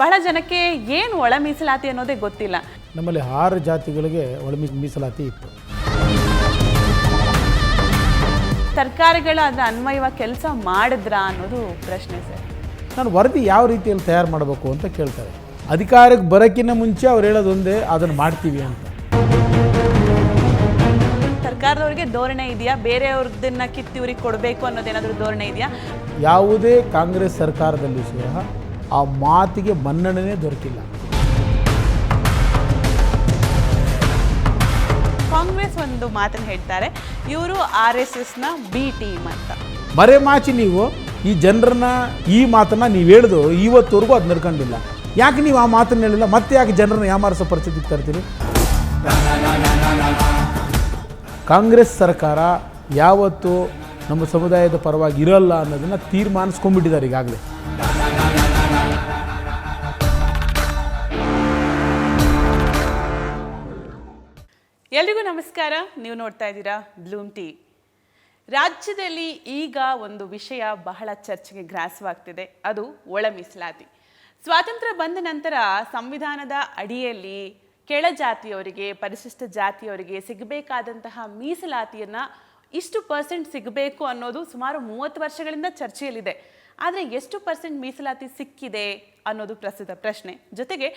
ಬಹಳ ಜನಕ್ಕೆ ಏನು ಒಳ ಮೀಸಲಾತಿ ಅನ್ನೋದೇ ಗೊತ್ತಿಲ್ಲ. ನಮ್ಮಲ್ಲಿ ಆರು ಜಾತಿಗಳಿಗೆ ಒಳ ಮೀಸಲಾತಿ ಇತ್ತು. ಸರ್ಕಾರಗಳು ಅದರ ಅನ್ವಯವಾಗಿ ಕೆಲಸ ಮಾಡಿದ್ರಾ ಅನ್ನೋದು ಪ್ರಶ್ನೆ ಸರ್. ನಾನು ವರದಿ ಯಾವ ರೀತಿಯಲ್ಲಿ ತಯಾರು ಮಾಡಬೇಕು ಅಂತ ಕೇಳ್ತಾರೆ. ಅಧಿಕಾರಕ್ಕೆ ಬರೋಕ್ಕಿಂತ ಮುಂಚೆ ಅವ್ರು ಹೇಳೋದೊಂದೇ ಅದನ್ನು ಮಾಡ್ತೀವಿ ಅಂತ. ಸರ್ಕಾರದವ್ರಿಗೆ ಧೋರಣೆ ಇದೆಯಾ? ಬೇರೆಯವ್ರದನ್ನ ಕಿತ್ತಿ ಇವ್ರಿಗೆ ಕೊಡಬೇಕು ಅನ್ನೋದೇನಾದರೂ ಧೋರಣೆ ಇದೆಯಾ? ಯಾವುದೇ ಕಾಂಗ್ರೆಸ್ ಸರ್ಕಾರದಲ್ಲಿ ಸಹ ಆ ಮಾತಿಗೆ ಮನ್ನಣೆ ದೊರಕಿಲ್ಲ. ಕಾಂಗ್ರೆಸ್ ಒಂದು ಮಾತನ್ನು ಹೇಳ್ತಾರೆ ಇವರು ಆರ್ ಎಸ್ ಎಸ್ನ ಬಿ ಟೀಮ್ ಅಂತ. ಮರೆಮಾಚಿ ನೀವು ಈ ಜನರನ್ನ ಈ ಮಾತನ್ನ ನೀವು ಹೇಳಿದ್ರು ಇವತ್ತವರೆಗೂ ಅದು ನಡ್ಕೊಂಡಿಲ್ಲ. ಯಾಕೆ ನೀವು ಆ ಮಾತನ್ನ ಹೇಳಿಲ್ಲ? ಮತ್ತೆ ಯಾಕೆ ಜನರನ್ನ ಯಾಮಾರಿಸೋ ಪರಿಸ್ಥಿತಿಗೆ ತರ್ತೀರಿ? ಕಾಂಗ್ರೆಸ್ ಸರ್ಕಾರ ಯಾವತ್ತು ನಮ್ಮ ಸಮುದಾಯದ ಪರವಾಗಿ ಇರಲ್ಲ ಅನ್ನೋದನ್ನ ತೀರ್ಮಾನಿಸ್ಕೊಂಡ್ಬಿಟ್ಟಿದ್ದಾರೆ ಈಗಾಗಲೇ. ಎಲ್ರಿಗೂ ನಮಸ್ಕಾರ. ನೀವು ನೋಡ್ತಾ ಇದ್ದೀರಾ ಬ್ಲೂಮ್ ಟೀ. ರಾಜ್ಯದಲ್ಲಿ ಈಗ ಒಂದು ವಿಷಯ ಬಹಳ ಚರ್ಚೆಗೆ ಗ್ರಾಸವಾಗ್ತಿದೆ. ಅದು ಒಳ ಮೀಸಲಾತಿ. ಸ್ವಾತಂತ್ರ್ಯ ಬಂದ ನಂತರ ಸಂವಿಧಾನದ ಅಡಿಯಲ್ಲಿ ಕೆಳ ಜಾತಿಯವರಿಗೆ, ಪರಿಶಿಷ್ಟ ಜಾತಿಯವರಿಗೆ ಸಿಗಬೇಕಾದಂತಹ ಮೀಸಲಾತಿಯನ್ನು ಇಷ್ಟು ಪರ್ಸೆಂಟ್ ಸಿಗಬೇಕು ಅನ್ನೋದು ಸುಮಾರು ಮೂವತ್ತು ವರ್ಷಗಳಿಂದ ಚರ್ಚೆಯಲ್ಲಿದೆ. ಆದರೆ ಎಷ್ಟು ಪರ್ಸೆಂಟ್ ಮೀಸಲಾತಿ ಸಿಕ್ಕಿದೆ? ಅನ್ನೋದು ಪ್ರಸ್ತುತ ಪ್ರಶ್ನೆ. ಜೊತೆಗೆ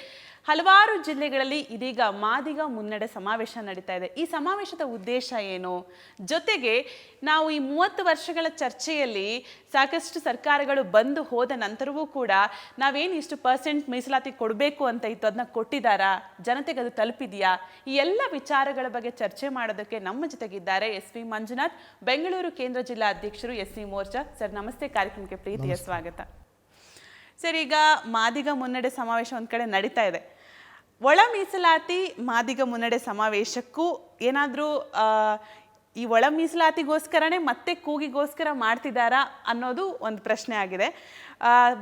ಹಲವಾರು ಜಿಲ್ಲೆಗಳಲ್ಲಿ ಇದೀಗ ಮಾದಿಗ ಮುನ್ನಡೆ ಸಮಾವೇಶ ನಡೀತಾ ಇದೆ. ಈ ಸಮಾವೇಶದ ಉದ್ದೇಶ ಏನು? ಜೊತೆಗೆ ನಾವು ಈ ಮೂವತ್ತು ವರ್ಷಗಳ ಚರ್ಚೆಯಲ್ಲಿ ಸಾಕಷ್ಟು ಸರ್ಕಾರಗಳು ಬಂದು ಹೋದ ನಂತರವೂ ಕೂಡ ನಾವೇನು ಇಷ್ಟು ಪರ್ಸೆಂಟ್ ಮೀಸಲಾತಿ ಕೊಡಬೇಕು ಅಂತ ಇತ್ತು ಅದನ್ನ ಕೊಟ್ಟಿದ್ದಾರಾ? ಜನತೆಗೆ ಅದು ತಲುಪಿದೆಯಾ? ಈ ಎಲ್ಲ ವಿಚಾರಗಳ ಬಗ್ಗೆ ಚರ್ಚೆ ಮಾಡೋದಕ್ಕೆ ನಮ್ಮ ಜೊತೆಗಿದ್ದಾರೆ ಎಸ್ ವಿ ಮಂಜುನಾಥ್ ಬೆಂಗಳೂರು ಕೇಂದ್ರ ಜಿಲ್ಲಾ ಅಧ್ಯಕ್ಷರು ಎಸ್ ಸಿ ಮೋರ್ಚಾ. ಸರ್ ನಮಸ್ತೆ. ಕಾರ್ಯಕ್ರಮಕ್ಕೆ ಪ್ರೀತಿಯ ಸ್ವಾಗತ. ಸರ್, ಈಗ ಮಾದಿಗ ಮುನ್ನಡೆ ಸಮಾವೇಶ ಒಂದು ಕಡೆ ನಡೀತಾ ಇದೆ. ಒಳ ಮೀಸಲಾತಿ ಮಾದಿಗ ಮುನ್ನಡೆ ಸಮಾವೇಶಕ್ಕೂ ಏನಾದರೂ ಈ ಒಳ ಮೀಸಲಾತಿಗೋಸ್ಕರನೇ ಮತ್ತೆ ಕೂಗಿಗೋಸ್ಕರ ಮಾಡ್ತಿದ್ದಾರಾ ಅನ್ನೋದು ಒಂದು ಪ್ರಶ್ನೆ ಆಗಿದೆ.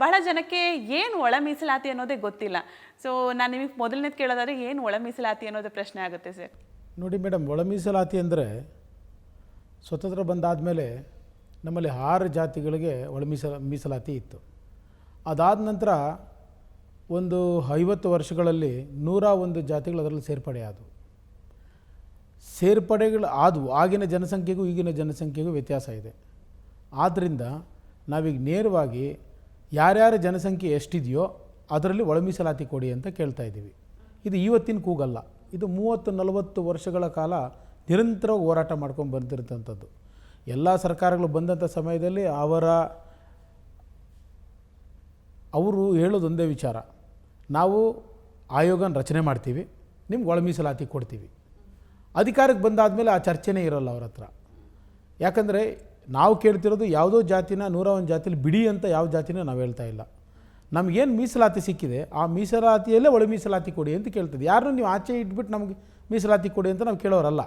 ಬಹಳ ಜನಕ್ಕೆ ಏನು ಒಳ ಮೀಸಲಾತಿ ಅನ್ನೋದೇ ಗೊತ್ತಿಲ್ಲ. ಸೊ ನಾನು ನಿಮಗೆ ಮೊದಲನೇದು ಕೇಳೋದಾದ್ರೆ ಏನು ಒಳ ಮೀಸಲಾತಿ ಅನ್ನೋದು ಪ್ರಶ್ನೆ ಆಗುತ್ತೆ ಸರ್? ನೋಡಿ ಮೇಡಮ್, ಒಳ ಮೀಸಲಾತಿ ಅಂದರೆ ಸ್ವತಂತ್ರ ಬಂದಾದ ಮೇಲೆ ನಮ್ಮಲ್ಲಿ ಆರು ಜಾತಿಗಳಿಗೆ ಒಳ ಮೀಸಲ, ಮೀಸಲಾತಿ ಇತ್ತು. ಅದಾದ ನಂತರ ಒಂದು ಐವತ್ತು ವರ್ಷಗಳಲ್ಲಿ ನೂರ ಒಂದು ಜಾತಿಗಳು ಅದರಲ್ಲಿ ಸೇರ್ಪಡೆ ಆದವು. ಸೇರ್ಪಡೆಗಳು ಆದವು. ಆಗಿನ ಜನಸಂಖ್ಯೆಗೂ ಈಗಿನ ಜನಸಂಖ್ಯೆಗೂ ವ್ಯತ್ಯಾಸ ಇದೆ. ಆದ್ದರಿಂದ ನಾವೀಗ ನೇರವಾಗಿ ಯಾರ್ಯಾರ ಜನಸಂಖ್ಯೆ ಎಷ್ಟಿದೆಯೋ ಅದರಲ್ಲಿ ಒಳಮೀಸಲಾತಿ ಕೊಡಿ ಅಂತ ಕೇಳ್ತಾ ಇದ್ದೀವಿ. ಇದು ಇವತ್ತಿನ ಕೂಗಲ್ಲ. ಇದು ಮೂವತ್ತು ನಲವತ್ತು ವರ್ಷಗಳ ಕಾಲ ನಿರಂತರವಾಗಿ ಹೋರಾಟ ಮಾಡ್ಕೊಂಡು ಬಂದಿರತಂಥದ್ದು. ಎಲ್ಲ ಸರ್ಕಾರಗಳು ಬಂದಂಥ ಸಮಯದಲ್ಲಿ ಅವರ ಅವರು ಹೇಳೋದೊಂದೇ ವಿಚಾರ. ನಾವು ಆಯೋಗನ ರಚನೆ ಮಾಡ್ತೀವಿ, ನಿಮ್ಗೆ ಒಳ ಮೀಸಲಾತಿ ಕೊಡ್ತೀವಿ. ಅಧಿಕಾರಕ್ಕೆ ಬಂದಾದಮೇಲೆ ಆ ಚರ್ಚೆನೇ ಇರೋಲ್ಲ ಅವ್ರ ಹತ್ರ. ಯಾಕಂದರೆ ನಾವು ಕೇಳ್ತಿರೋದು ಯಾವುದೋ ಜಾತಿನ ನೂರ ಒಂದು ಜಾತಿಲಿ ಬಿಡಿ ಅಂತ ಯಾವ ಜಾತಿನೂ ನಾವು ಹೇಳ್ತಾ ಇಲ್ಲ. ನಮಗೇನು ಮೀಸಲಾತಿ ಸಿಕ್ಕಿದೆ, ಆ ಮೀಸಲಾತಿಯಲ್ಲೇ ಒಳ ಮೀಸಲಾತಿ ಕೊಡಿ ಅಂತ ಕೇಳ್ತದೆ ಯಾರನ್ನೂ ನೀವು ಆಚೆ ಇಟ್ಬಿಟ್ಟು ನಮಗೆ ಮೀಸಲಾತಿ ಕೊಡಿ ಅಂತ ನಾವು ಕೇಳೋರಲ್ಲ.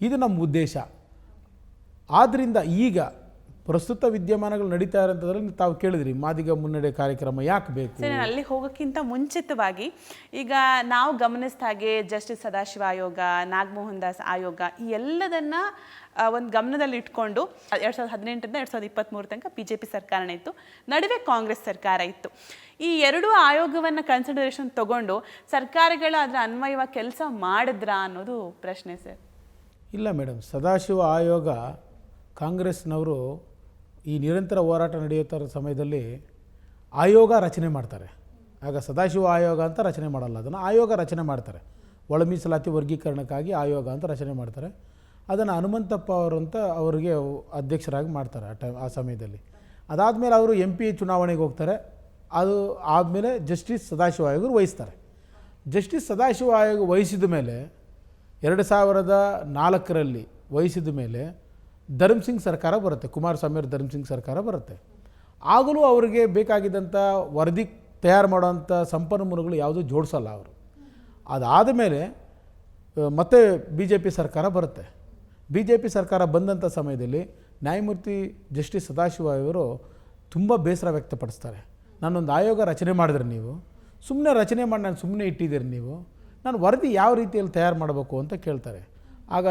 ಇದು ನಮ್ಮ ಉದ್ದೇಶ. ಆದ್ದರಿಂದ ಈಗ ಪ್ರಸ್ತುತ ವಿದ್ಯಮಾನಗಳು ನಡೀತಾ ಇರೋದ್ರಲ್ಲಿ ತಾವು ಕೇಳಿದ್ರಿ ಮಾದಿಗ ಮುನ್ನಡೆ ಕಾರ್ಯಕ್ರಮ ಯಾಕೆ ಬೇಕು? ಸರ್ ಅಲ್ಲಿ ಹೋಗೋಕ್ಕಿಂತ ಮುಂಚಿತವಾಗಿ ಈಗ ನಾವು ಗಮನಿಸಿದ ಹಾಗೆ ಜಸ್ಟಿಸ್ ಸದಾಶಿವ ಆಯೋಗ ನಾಗಮೋಹನ್ ದಾಸ್ ಆಯೋಗ ಈ ಎಲ್ಲದನ್ನ ಒಂದು ಗಮನದಲ್ಲಿ ಇಟ್ಕೊಂಡು ಎರಡು ಸಾವಿರದ ಹದಿನೆಂಟರಿಂದ ಎರಡು ಸಾವಿರದ ಇಪ್ಪತ್ತ್ಮೂರು ತನಕ ಬಿ ಜೆ ಪಿ ಸರ್ಕಾರನೇ ಇತ್ತು ನಡುವೆ ಕಾಂಗ್ರೆಸ್ ಸರ್ಕಾರ ಇತ್ತು. ಈ ಎರಡೂ ಆಯೋಗವನ್ನು ಕನ್ಸಿಡರೇಷನ್ ತಗೊಂಡು ಸರ್ಕಾರಗಳು ಅದರ ಅನ್ವಯವಾಗಿ ಕೆಲಸ ಮಾಡಿದ್ರಾ ಅನ್ನೋದು ಪ್ರಶ್ನೆ ಸರ್. ಇಲ್ಲ ಮೇಡಮ್ ಸದಾಶಿವ ಆಯೋಗ ಕಾಂಗ್ರೆಸ್ನವರು ಈ ನಿರಂತರ ಹೋರಾಟ ನಡೆಯುತ್ತಿರೋ ಸಮಯದಲ್ಲಿ ಆಯೋಗ ರಚನೆ ಮಾಡ್ತಾರೆ. ಆಗ ಸದಾಶಿವ ಆಯೋಗ ಅಂತ ರಚನೆ ಮಾಡಲ್ಲ ಅದನ್ನು, ಆಯೋಗ ರಚನೆ ಮಾಡ್ತಾರೆ. ಒಳ ಮೀಸಲಾತಿ ವರ್ಗೀಕರಣಕ್ಕಾಗಿ ಆಯೋಗ ಅಂತ ರಚನೆ ಮಾಡ್ತಾರೆ. ಅದನ್ನು ಹನುಮಂತಪ್ಪ ಅವರು ಅಂತ ಅವರಿಗೆ ಅಧ್ಯಕ್ಷರಾಗಿ ಮಾಡ್ತಾರೆ ಆ ಟೈಮ್, ಆ ಸಮಯದಲ್ಲಿ. ಅದಾದಮೇಲೆ ಅವರು ಎಂ ಪಿ ಚುನಾವಣೆಗೆ ಹೋಗ್ತಾರೆ. ಅದು ಆದಮೇಲೆ ಜಸ್ಟಿಸ್ ಸದಾಶಿವ ಆಯೋಗರು ವಹಿಸ್ತಾರೆ. ಜಸ್ಟಿಸ್ ಸದಾಶಿವ ಆಯೋಗ ವಹಿಸಿದ ಮೇಲೆ ಎರಡು ಸಾವಿರದ ನಾಲ್ಕರಲ್ಲಿ ವಹಿಸಿದ ಮೇಲೆ ಧರ್ಮ್ ಸಿಂಗ್ ಸರ್ಕಾರ ಬರುತ್ತೆ ಕುಮಾರಸ್ವಾಮಿ ಅವ್ರ ಧರ್ಮ್ ಸಿಂಗ್ ಸರ್ಕಾರ ಬರುತ್ತೆ. ಆಗಲೂ ಅವರಿಗೆ ಬೇಕಾಗಿದ್ದಂಥ ವರದಿ ತಯಾರು ಮಾಡೋವಂಥ ಸಂಪನ್ಮೂಲಗಳು ಯಾವುದೂ ಜೋಡಿಸಲ್ಲ ಅವರು. ಅದಾದ ಮೇಲೆ ಮತ್ತೆ ಬಿ ಜೆ ಪಿ ಸರ್ಕಾರ ಬರುತ್ತೆ. ಬಿ ಜೆ ಪಿ ಸರ್ಕಾರ ಬಂದಂಥ ಸಮಯದಲ್ಲಿ ನ್ಯಾಯಮೂರ್ತಿ ಜಸ್ಟಿಸ್ ಸದಾಶಿವ ಇವರು ತುಂಬ ಬೇಸರ ವ್ಯಕ್ತಪಡಿಸ್ತಾರೆ. ನಾನೊಂದು ಆಯೋಗ ರಚನೆ ಮಾಡಿದ್ರೆ ನೀವು ಸುಮ್ಮನೆ ರಚನೆ ಮಾಡಿ ನಾನು ಸುಮ್ಮನೆ ಇಟ್ಟಿದ್ದೀರಿ ನೀವು, ನಾನು ವರದಿ ಯಾವ ರೀತಿಯಲ್ಲಿ ತಯಾರು ಮಾಡಬೇಕು? ಅಂತ ಕೇಳ್ತಾರೆ. ಆಗ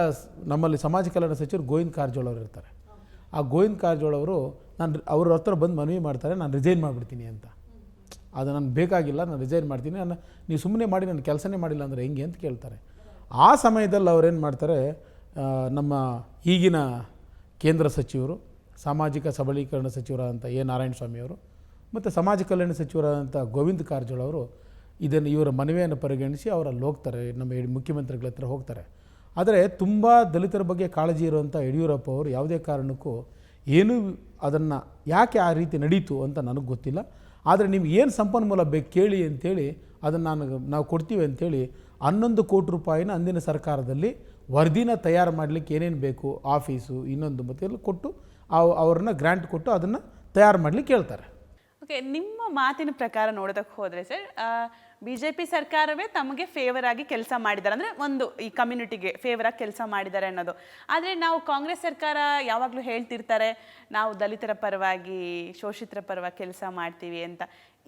ನಮ್ಮಲ್ಲಿ ಸಮಾಜ ಕಲ್ಯಾಣ ಸಚಿವರು ಗೋವಿಂದ ಕಾರಜೋಳ ಅವರು ಇರ್ತಾರೆ. ಆ ಗೋವಿಂದ ಕಾರಜೋಳ ಅವರು ನಾನು ಅವ್ರ ಹತ್ರ ಬಂದು ಮನವಿ ಮಾಡ್ತಾರೆ, ನಾನು ರಿಸೈನ್ ಮಾಡಿಬಿಡ್ತೀನಿ ಅಂತ. ಅದು ನಾನು ಬೇಕಾಗಿಲ್ಲ, ನಾನು ರಿಸೈನ್ ಮಾಡ್ತೀನಿ, ನಾನು, ನೀವು ಸುಮ್ಮನೆ ಮಾಡಿ, ನಾನು ಕೆಲಸನೇ ಮಾಡಿಲ್ಲ ಅಂದರೆ ಹೆಂಗೆ ಅಂತ ಕೇಳ್ತಾರೆ. ಆ ಸಮಯದಲ್ಲಿ ಅವ್ರೇನು ಮಾಡ್ತಾರೆ ನಮ್ಮ ಈಗಿನ ಕೇಂದ್ರ ಸಚಿವರು, ಸಾಮಾಜಿಕ ಸಬಲೀಕರಣ ಸಚಿವರಾದಂಥ ಎ. ನಾರಾಯಣ ಸ್ವಾಮಿಯವರು ಮತ್ತು ಸಮಾಜ ಕಲ್ಯಾಣ ಸಚಿವರಾದಂಥ ಗೋವಿಂದ ಕಾರಜೋಳ ಅವರು ಇದನ್ನು ಇವರ ಮನವಿಯನ್ನು ಪರಿಗಣಿಸಿ ಅವರಲ್ಲಿ ಹೋಗ್ತಾರೆ, ನಮ್ಮ ಮುಖ್ಯಮಂತ್ರಿಗಳ ಹತ್ರ ಹೋಗ್ತಾರೆ. ಆದರೆ ತುಂಬ ದಲಿತರ ಬಗ್ಗೆ ಕಾಳಜಿ ಇರುವಂಥ ಯಡಿಯೂರಪ್ಪ ಅವರು ಯಾವುದೇ ಕಾರಣಕ್ಕೂ ಏನು ಅದನ್ನು ಯಾಕೆ ಆ ರೀತಿ ನಡೀತು ಅಂತ ನನಗೆ ಗೊತ್ತಿಲ್ಲ. ಆದರೆ ನಿಮ್ಗೆ ಏನು ಸಂಪನ್ಮೂಲ ಬೇಕು ಕೇಳಿ ಅಂತೇಳಿ ಅದನ್ನು ನಾನು ನಾವು ಕೊಡ್ತೀವಿ ಅಂತೇಳಿ ಹನ್ನೊಂದು ಕೋಟಿ ರೂಪಾಯಿನ ಅಂದಿನ ಸರ್ಕಾರದಲ್ಲಿ ವರದಿನ ತಯಾರು ಮಾಡಲಿಕ್ಕೆ ಏನೇನು ಬೇಕು, ಆಫೀಸು ಇನ್ನೊಂದು ಮತ್ತೆ ಎಲ್ಲ ಕೊಟ್ಟು ಅವ್- ಅವ್ರನ್ನ ಗ್ರ್ಯಾಂಟ್ ಕೊಟ್ಟು ಅದನ್ನು ತಯಾರು ಮಾಡಲಿಕ್ಕೆ ಹೇಳ್ತಾರೆ. ಓಕೆ ನಿಮ್ಮ ಮಾತಿನ ಪ್ರಕಾರ ನೋಡೋದಕ್ಕೆ ಹೋದರೆ ಸರ್ ಬಿ ಜೆ ಪಿ ಸರ್ಕಾರವೇ ತಮಗೆ ಫೇವರ್ ಆಗಿ ಕೆಲಸ ಮಾಡಿದ್ದಾರೆ. ಅಂದರೆ ಒಂದು ಈ ಕಮ್ಯುನಿಟಿಗೆ ಫೇವರ್ ಆಗಿ ಕೆಲಸ ಮಾಡಿದ್ದಾರೆ ಅನ್ನೋದು. ಆದರೆ ನಾವು ಕಾಂಗ್ರೆಸ್ ಸರ್ಕಾರ ಯಾವಾಗಲೂ ಹೇಳ್ತಿರ್ತಾರೆ, ನಾವು ದಲಿತರ ಪರವಾಗಿ, ಶೋಷಿತರ ಪರವಾಗಿ ಕೆಲಸ ಮಾಡ್ತೀವಿ ಅಂತ.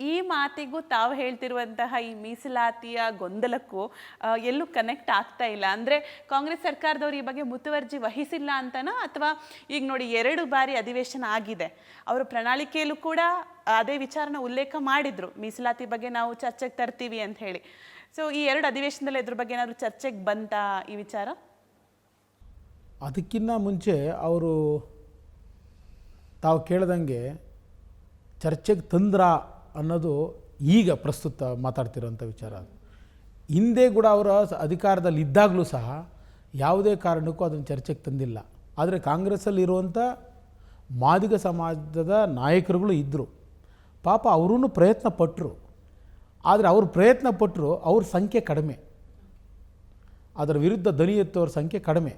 ಈ ಮಾತಿಗೂ ತಾವು ಹೇಳ್ತಿರುವಂತಹ ಈ ಮೀಸಲಾತಿಯ ಗೊಂದಲಕ್ಕೂ ಎಲ್ಲೂ ಕನೆಕ್ಟ್ ಆಗ್ತಾ ಇಲ್ಲ. ಅಂದರೆ ಕಾಂಗ್ರೆಸ್ ಸರ್ಕಾರದವರು ಈ ಬಗ್ಗೆ ಮುತುವರ್ಜಿ ವಹಿಸಿಲ್ಲ ಅಂತನೋ ಅಥವಾ ಈಗ ನೋಡಿ ಎರಡು ಬಾರಿ ಅಧಿವೇಶನ ಆಗಿದೆ. ಅವರ ಪ್ರಣಾಳಿಕೆಯಲ್ಲೂ ಕೂಡ ಅದೇ ವಿಚಾರನ ಉಲ್ಲೇಖ ಮಾಡಿದ್ರು. ಮೀಸಲಾತಿ ಬಗ್ಗೆ ನಾವು ಚರ್ಚೆಗೆ ತರ್ತೀವಿ ಅಂತ ಹೇಳಿ. ಸೊ ಈ ಎರಡು ಅಧಿವೇಶನದಲ್ಲಿ ಇದ್ರ ಬಗ್ಗೆ ಏನಾದರೂ ಚರ್ಚೆಗೆ ಬಂತಾ ಈ ವಿಚಾರ? ಅದಕ್ಕಿಂತ ಮುಂಚೆ ಅವರು ತಾವು ಕೇಳ್ದಂಗೆ ಚರ್ಚೆಗೆ ತಂದ್ರ ಅನ್ನೋದು ಈಗ ಪ್ರಸ್ತುತ ಮಾತಾಡ್ತಿರೋಂಥ ವಿಚಾರ ಅದು. ಹಿಂದೆ ಕೂಡ ಅವರ ಅಧಿಕಾರದಲ್ಲಿ ಇದ್ದಾಗಲೂ ಸಹ ಯಾವುದೇ ಕಾರಣಕ್ಕೂ ಅದನ್ನು ಚರ್ಚೆಗೆ ತಂದಿಲ್ಲ. ಆದರೆ ಕಾಂಗ್ರೆಸ್ಸಲ್ಲಿರುವಂಥ ಮಾದಿಗ ಸಮಾಜದ ನಾಯಕರುಗಳು ಇದ್ದರು ಪಾಪ ಅವರೂ ಪ್ರಯತ್ನ ಪಟ್ಟರು ಆದರೆ ಅವರು ಪ್ರಯತ್ನ ಪಟ್ಟರು ಅವ್ರ ಸಂಖ್ಯೆ ಕಡಿಮೆ. ಅದರ ವಿರುದ್ಧ ದನಿ ಎತ್ತುವವ್ರ ಸಂಖ್ಯೆ ಕಡಿಮೆ.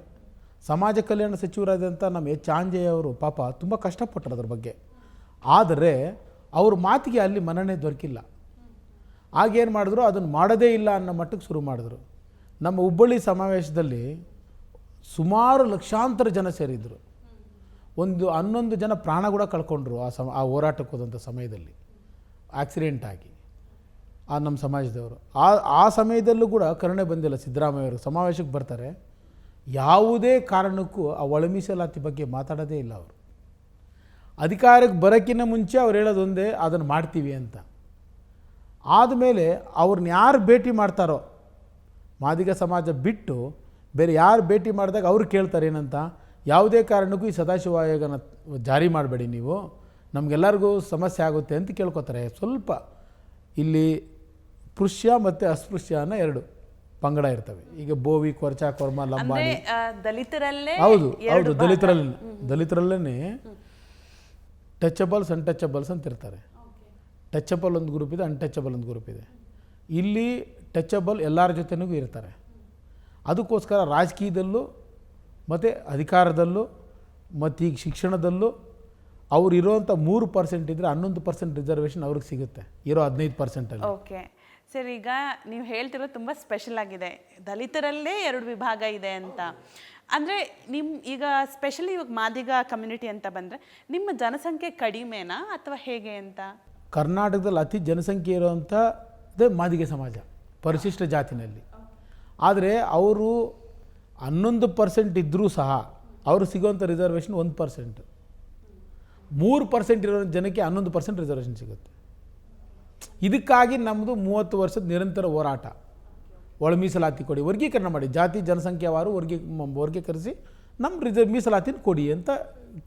ಸಮಾಜ ಕಲ್ಯಾಣ ಸಚಿವರಾದಂಥ ನಮ್ಮ ಎಚ್ ಆಂಜೆಯವರು ಪಾಪ ತುಂಬ ಕಷ್ಟಪಟ್ಟರು ಅದ್ರ ಬಗ್ಗೆ. ಆದರೆ ಅವ್ರ ಮಾತಿಗೆ ಅಲ್ಲಿ ಮನ್ನಣೆ ದೊರಕಿಲ್ಲ. ಆಗೇನು ಮಾಡಿದ್ರು? ಅದನ್ನು ಮಾಡೋದೇ ಇಲ್ಲ ಅನ್ನೋ ಮಟ್ಟಕ್ಕೆ ಶುರು ಮಾಡಿದ್ರು. ನಮ್ಮ ಹುಬ್ಬಳ್ಳಿ ಸಮಾವೇಶದಲ್ಲಿ ಸುಮಾರು ಲಕ್ಷಾಂತರ ಜನ ಸೇರಿದ್ರು. ಒಂದು ಹನ್ನೊಂದು ಜನ ಪ್ರಾಣ ಕೂಡ ಕಳ್ಕೊಂಡ್ರು ಆ ಸಮ, ಆ ಹೋರಾಟಕ್ಕೆ ಹೋದಂಥ ಸಮಯದಲ್ಲಿ. ಆಕ್ಸಿಡೆಂಟ್ ಆಗಿ. ಆ ನಮ್ಮ ಸಮಾಜದವರು. ಆ ಆ ಸಮಯದಲ್ಲೂ ಕೂಡ ಕರುಣೆ ಬಂದಿಲ್ಲ ಸಿದ್ದರಾಮಯ್ಯವರು ಸಮಾವೇಶಕ್ಕೆ ಬರ್ತಾರೆ. ಯಾವುದೇ ಕಾರಣಕ್ಕೂ ಆ ಒಳಮೀಸಲಾತಿ ಬಗ್ಗೆ ಮಾತಾಡೋದೇ ಇಲ್ಲ ಅವರು. ಅಧಿಕಾರಕ್ಕೆ ಬರೋಕ್ಕಿಂತ ಮುಂಚೆ ಅವ್ರು ಹೇಳೋದೊಂದೇ ಅದನ್ನು ಮಾಡ್ತೀವಿ ಅಂತ. ಆದಮೇಲೆ ಅವ್ರನ್ನ ಯಾರು ಭೇಟಿ ಮಾಡ್ತಾರೋ ಮಾದಿಗ ಸಮಾಜ ಬಿಟ್ಟು ಬೇರೆ ಯಾರು ಭೇಟಿ ಮಾಡಿದಾಗ ಅವ್ರು ಕೇಳ್ತಾರೆ ಏನಂತ ಯಾವುದೇ ಕಾರಣಕ್ಕೂ ಈ ಸದಾಶಿವ ಆಯೋಗನ ಜಾರಿ ಮಾಡಬೇಡಿ ನೀವು ನಮಗೆಲ್ಲರಿಗೂ ಸಮಸ್ಯೆ ಆಗುತ್ತೆ ಅಂತ ಕೇಳ್ಕೊತಾರೆ. ಸ್ವಲ್ಪ ಇಲ್ಲಿ ಪೃಶ್ಯ ಮತ್ತು ಅಸ್ಪೃಶ್ಯ ಅನ್ನೋ ಎರಡು ಪಂಗಡ ಇರ್ತವೆ. ಈಗ ಬೋವಿ ಕೊರ್ಚಾ ಕೊರ್ಮ ಲಂಬಾಣಿ. ದಲಿತರಲ್ಲೇ ಹೌದು ಹೌದು. ದಲಿತರಲ್ಲಿ ದಲಿತರಲ್ಲೇ ಟಚಬಲ್ಸ್ ಅನ್ಟಚಬಲ್ಸ್ ಅಂತ ಇರ್ತಾರೆ ಟಚಬಲ್ ಒಂದು ಗ್ರೂಪ್ ಇದೆ ಅನ್ಟಚಬಲ್ ಒಂದು ಗ್ರೂಪ್ ಇದೆ. ಇಲ್ಲಿ ಟಚಬಲ್ ಎಲ್ಲರ ಜೊತೆನೂ ಇರ್ತಾರೆ. ಅದಕ್ಕೋಸ್ಕರ ರಾಜಕೀಯದಲ್ಲೂ, ಮತ್ತು ಅಧಿಕಾರದಲ್ಲೂ, ಮತ್ತು ಈಗ ಶಿಕ್ಷಣದಲ್ಲೂ ಅವ್ರು ಇರೋವಂಥ ಮೂರು ಪರ್ಸೆಂಟ್ ಇದ್ದರೆ ಹನ್ನೊಂದು ಪರ್ಸೆಂಟ್ ರಿಸರ್ವೇಷನ್ ಅವ್ರಿಗೆ ಸಿಗುತ್ತೆ, ಇರೋ ಹದಿನೈದು ಪರ್ಸೆಂಟಲ್ಲಿ ಓಕೆ. ಸರ್, ಈಗ ನೀವು ಹೇಳ್ತಿರೋದು ತುಂಬ ಸ್ಪೆಷಲ್ ಆಗಿದೆ. ದಲಿತರಲ್ಲೇ ಎರಡು ವಿಭಾಗ ಇದೆ ಅಂತ. ಅಂದರೆ ನಿಮ್ಮ ಈಗ ಸ್ಪೆಷಲಿ ಇವಾಗ ಮಾದಿಗ ಕಮ್ಯುನಿಟಿ ಅಂತ ಬಂದರೆ ನಿಮ್ಮ ಜನಸಂಖ್ಯೆ ಕಡಿಮೆನಾ ಅಥವಾ ಹೇಗೆ ಅಂತ? ಕರ್ನಾಟಕದಲ್ಲಿ ಅತಿ ಜನಸಂಖ್ಯೆ ಇರುವಂಥದ್ದೇ ಮಾದಿಗೆ ಸಮಾಜ, ಪರಿಶಿಷ್ಟ ಜಾತಿನಲ್ಲಿ. ಆದರೆ ಅವರು ಹನ್ನೊಂದು ಪರ್ಸೆಂಟ್ ಇದ್ದರೂ ಸಹ ಅವರು ಸಿಗುವಂಥ ರಿಸರ್ವೇಷನ್ ಒಂದು ಪರ್ಸೆಂಟ್ ಮೂರು ಪರ್ಸೆಂಟ್ ಇರೋ ಜನಕ್ಕೆ ಹನ್ನೊಂದು ಪರ್ಸೆಂಟ್ ರಿಸರ್ವೇಷನ್ ಸಿಗುತ್ತೆ. ಇದಕ್ಕಾಗಿ ನಮ್ಮದು ಮೂವತ್ತು ವರ್ಷದ ನಿರಂತರ ಹೋರಾಟ. ಒಳ ಮೀಸಲಾತಿ ಕೊಡಿ, ವರ್ಗೀಕರಣ ಮಾಡಿ. ಜಾತಿ ಜನಸಂಖ್ಯಾವಾರು ವರ್ಗೀ ವರ್ಗೀಕರಿಸಿ ನಮ್ಮ ರಿಸರ್ವ್ ಮೀಸಲಾತಿನ ಕೊಡಿ ಅಂತ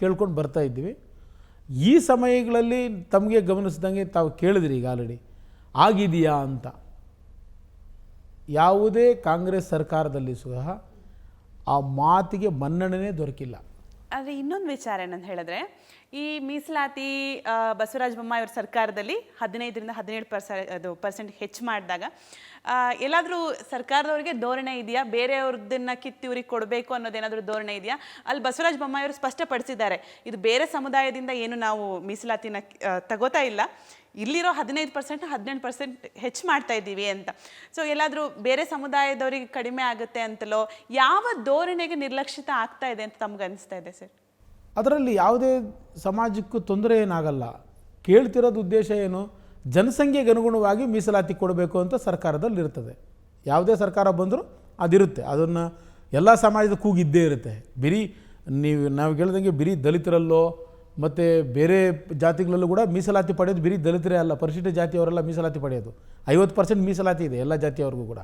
ಕೇಳ್ಕೊಂಡು ಬರ್ತಾ ಇದ್ದೀವಿ. ಈ ಸಮಯಗಳಲ್ಲಿ ತಮಗೆ ಗಮನಿಸಿದಂಗೆ ತಾವು ಕೇಳಿದ್ರಿ ಈಗ ಆಲ್ರೆಡಿ ಆಗಿದೆಯಾ ಅಂತ. ಯಾವುದೇ ಕಾಂಗ್ರೆಸ್ ಸರ್ಕಾರದಲ್ಲಿ ಸಹ ಆ ಮಾತಿಗೆ ಮನ್ನಣೆನೇ ದೊರಕಿಲ್ಲ. ಆದರೆ ಇನ್ನೊಂದು ವಿಚಾರ ಏನಂತ ಹೇಳಿದ್ರೆ ಈ ಮೀಸಲಾತಿ ಬಸವರಾಜ ಬೊಮ್ಮಾಯಿ ಅವ್ರ ಸರ್ಕಾರದಲ್ಲಿ ಹದಿನೈದರಿಂದ ಹದಿನೇಳು ಪರ್ಸ, ಅದು ಪರ್ಸೆಂಟ್ ಹೆಚ್ಚು ಮಾಡಿದಾಗ ಎಲ್ಲಾದರೂ ಸರ್ಕಾರದವ್ರಿಗೆ ಧೋರಣೆ ಇದೆಯಾ? ಬೇರೆಯವ್ರದ್ದನ್ನ ಕಿತ್ತಿ ಇವ್ರಿಗೆ ಕೊಡಬೇಕು ಅನ್ನೋದೇನಾದರೂ ಧೋರಣೆ ಇದೆಯಾ? ಅಲ್ಲಿ ಬಸವರಾಜ ಬೊಮ್ಮಾಯಿ ಅವರು ಸ್ಪಷ್ಟಪಡಿಸಿದ್ದಾರೆ, ಇದು ಬೇರೆ ಸಮುದಾಯದಿಂದ ಏನು ನಾವು ಮೀಸಲಾತಿನ ತಗೋತಾ ಇಲ್ಲ. ಇಲ್ಲಿರೋ ಹದಿನೈದು ಪರ್ಸೆಂಟ್ ಹದಿನೆಂಟು ಪರ್ಸೆಂಟ್ ಹೆಚ್ಚು ಮಾಡ್ತಾ ಇದ್ದೀವಿ ಅಂತ. ಸೊ ಎಲ್ಲಾದರೂ ಬೇರೆ ಸಮುದಾಯದವರಿಗೆ ಕಡಿಮೆ ಆಗುತ್ತೆ ಅಂತಲೋ, ಯಾವ ಧೋರಣೆಗೆ ನಿರ್ಲಕ್ಷಿತ ಆಗ್ತಾ ಇದೆ ಅಂತ ತಮ್ಗೆ ಅನಿಸ್ತಾ ಇದೆ ಸರ್? ಅದರಲ್ಲಿ ಯಾವುದೇ ಸಮಾಜಕ್ಕೂ ತೊಂದರೆ ಏನಾಗಲ್ಲ. ಕೇಳ್ತಿರೋದು ಉದ್ದೇಶ ಏನು? ಜನಸಂಖ್ಯೆಗೆ ಅನುಗುಣವಾಗಿ ಮೀಸಲಾತಿ ಕೊಡಬೇಕು ಅಂತ ಸರ್ಕಾರದಲ್ಲಿ ಇರ್ತದೆ. ಯಾವುದೇ ಸರ್ಕಾರ ಬಂದರೂ ಅದಿರುತ್ತೆ. ಅದನ್ನು ಎಲ್ಲ ಸಮಾಜದ ಕೂಗಿದ್ದೇ ಇರುತ್ತೆ. ಬಿರಿ ನೀವು, ನಾವು ಹೇಳ್ದಂಗೆ ಬಿರಿ ದಲಿತರಲ್ಲೋ, ಮತ್ತು ಬೇರೆ ಜಾತಿಗಳಲ್ಲೂ ಕೂಡ ಮೀಸಲಾತಿ ಪಡೆಯೋದು ಬಿರಿ ದಲಿತರೇ ಅಲ್ಲ. ಪರಿಶಿಷ್ಟ ಜಾತಿಯವರೆಲ್ಲ ಮೀಸಲಾತಿ ಪಡೆಯೋದು. ಐವತ್ತು ಪರ್ಸೆಂಟ್ ಮೀಸಲಾತಿ ಇದೆ ಎಲ್ಲ ಜಾತಿಯವ್ರಿಗೂ ಕೂಡ.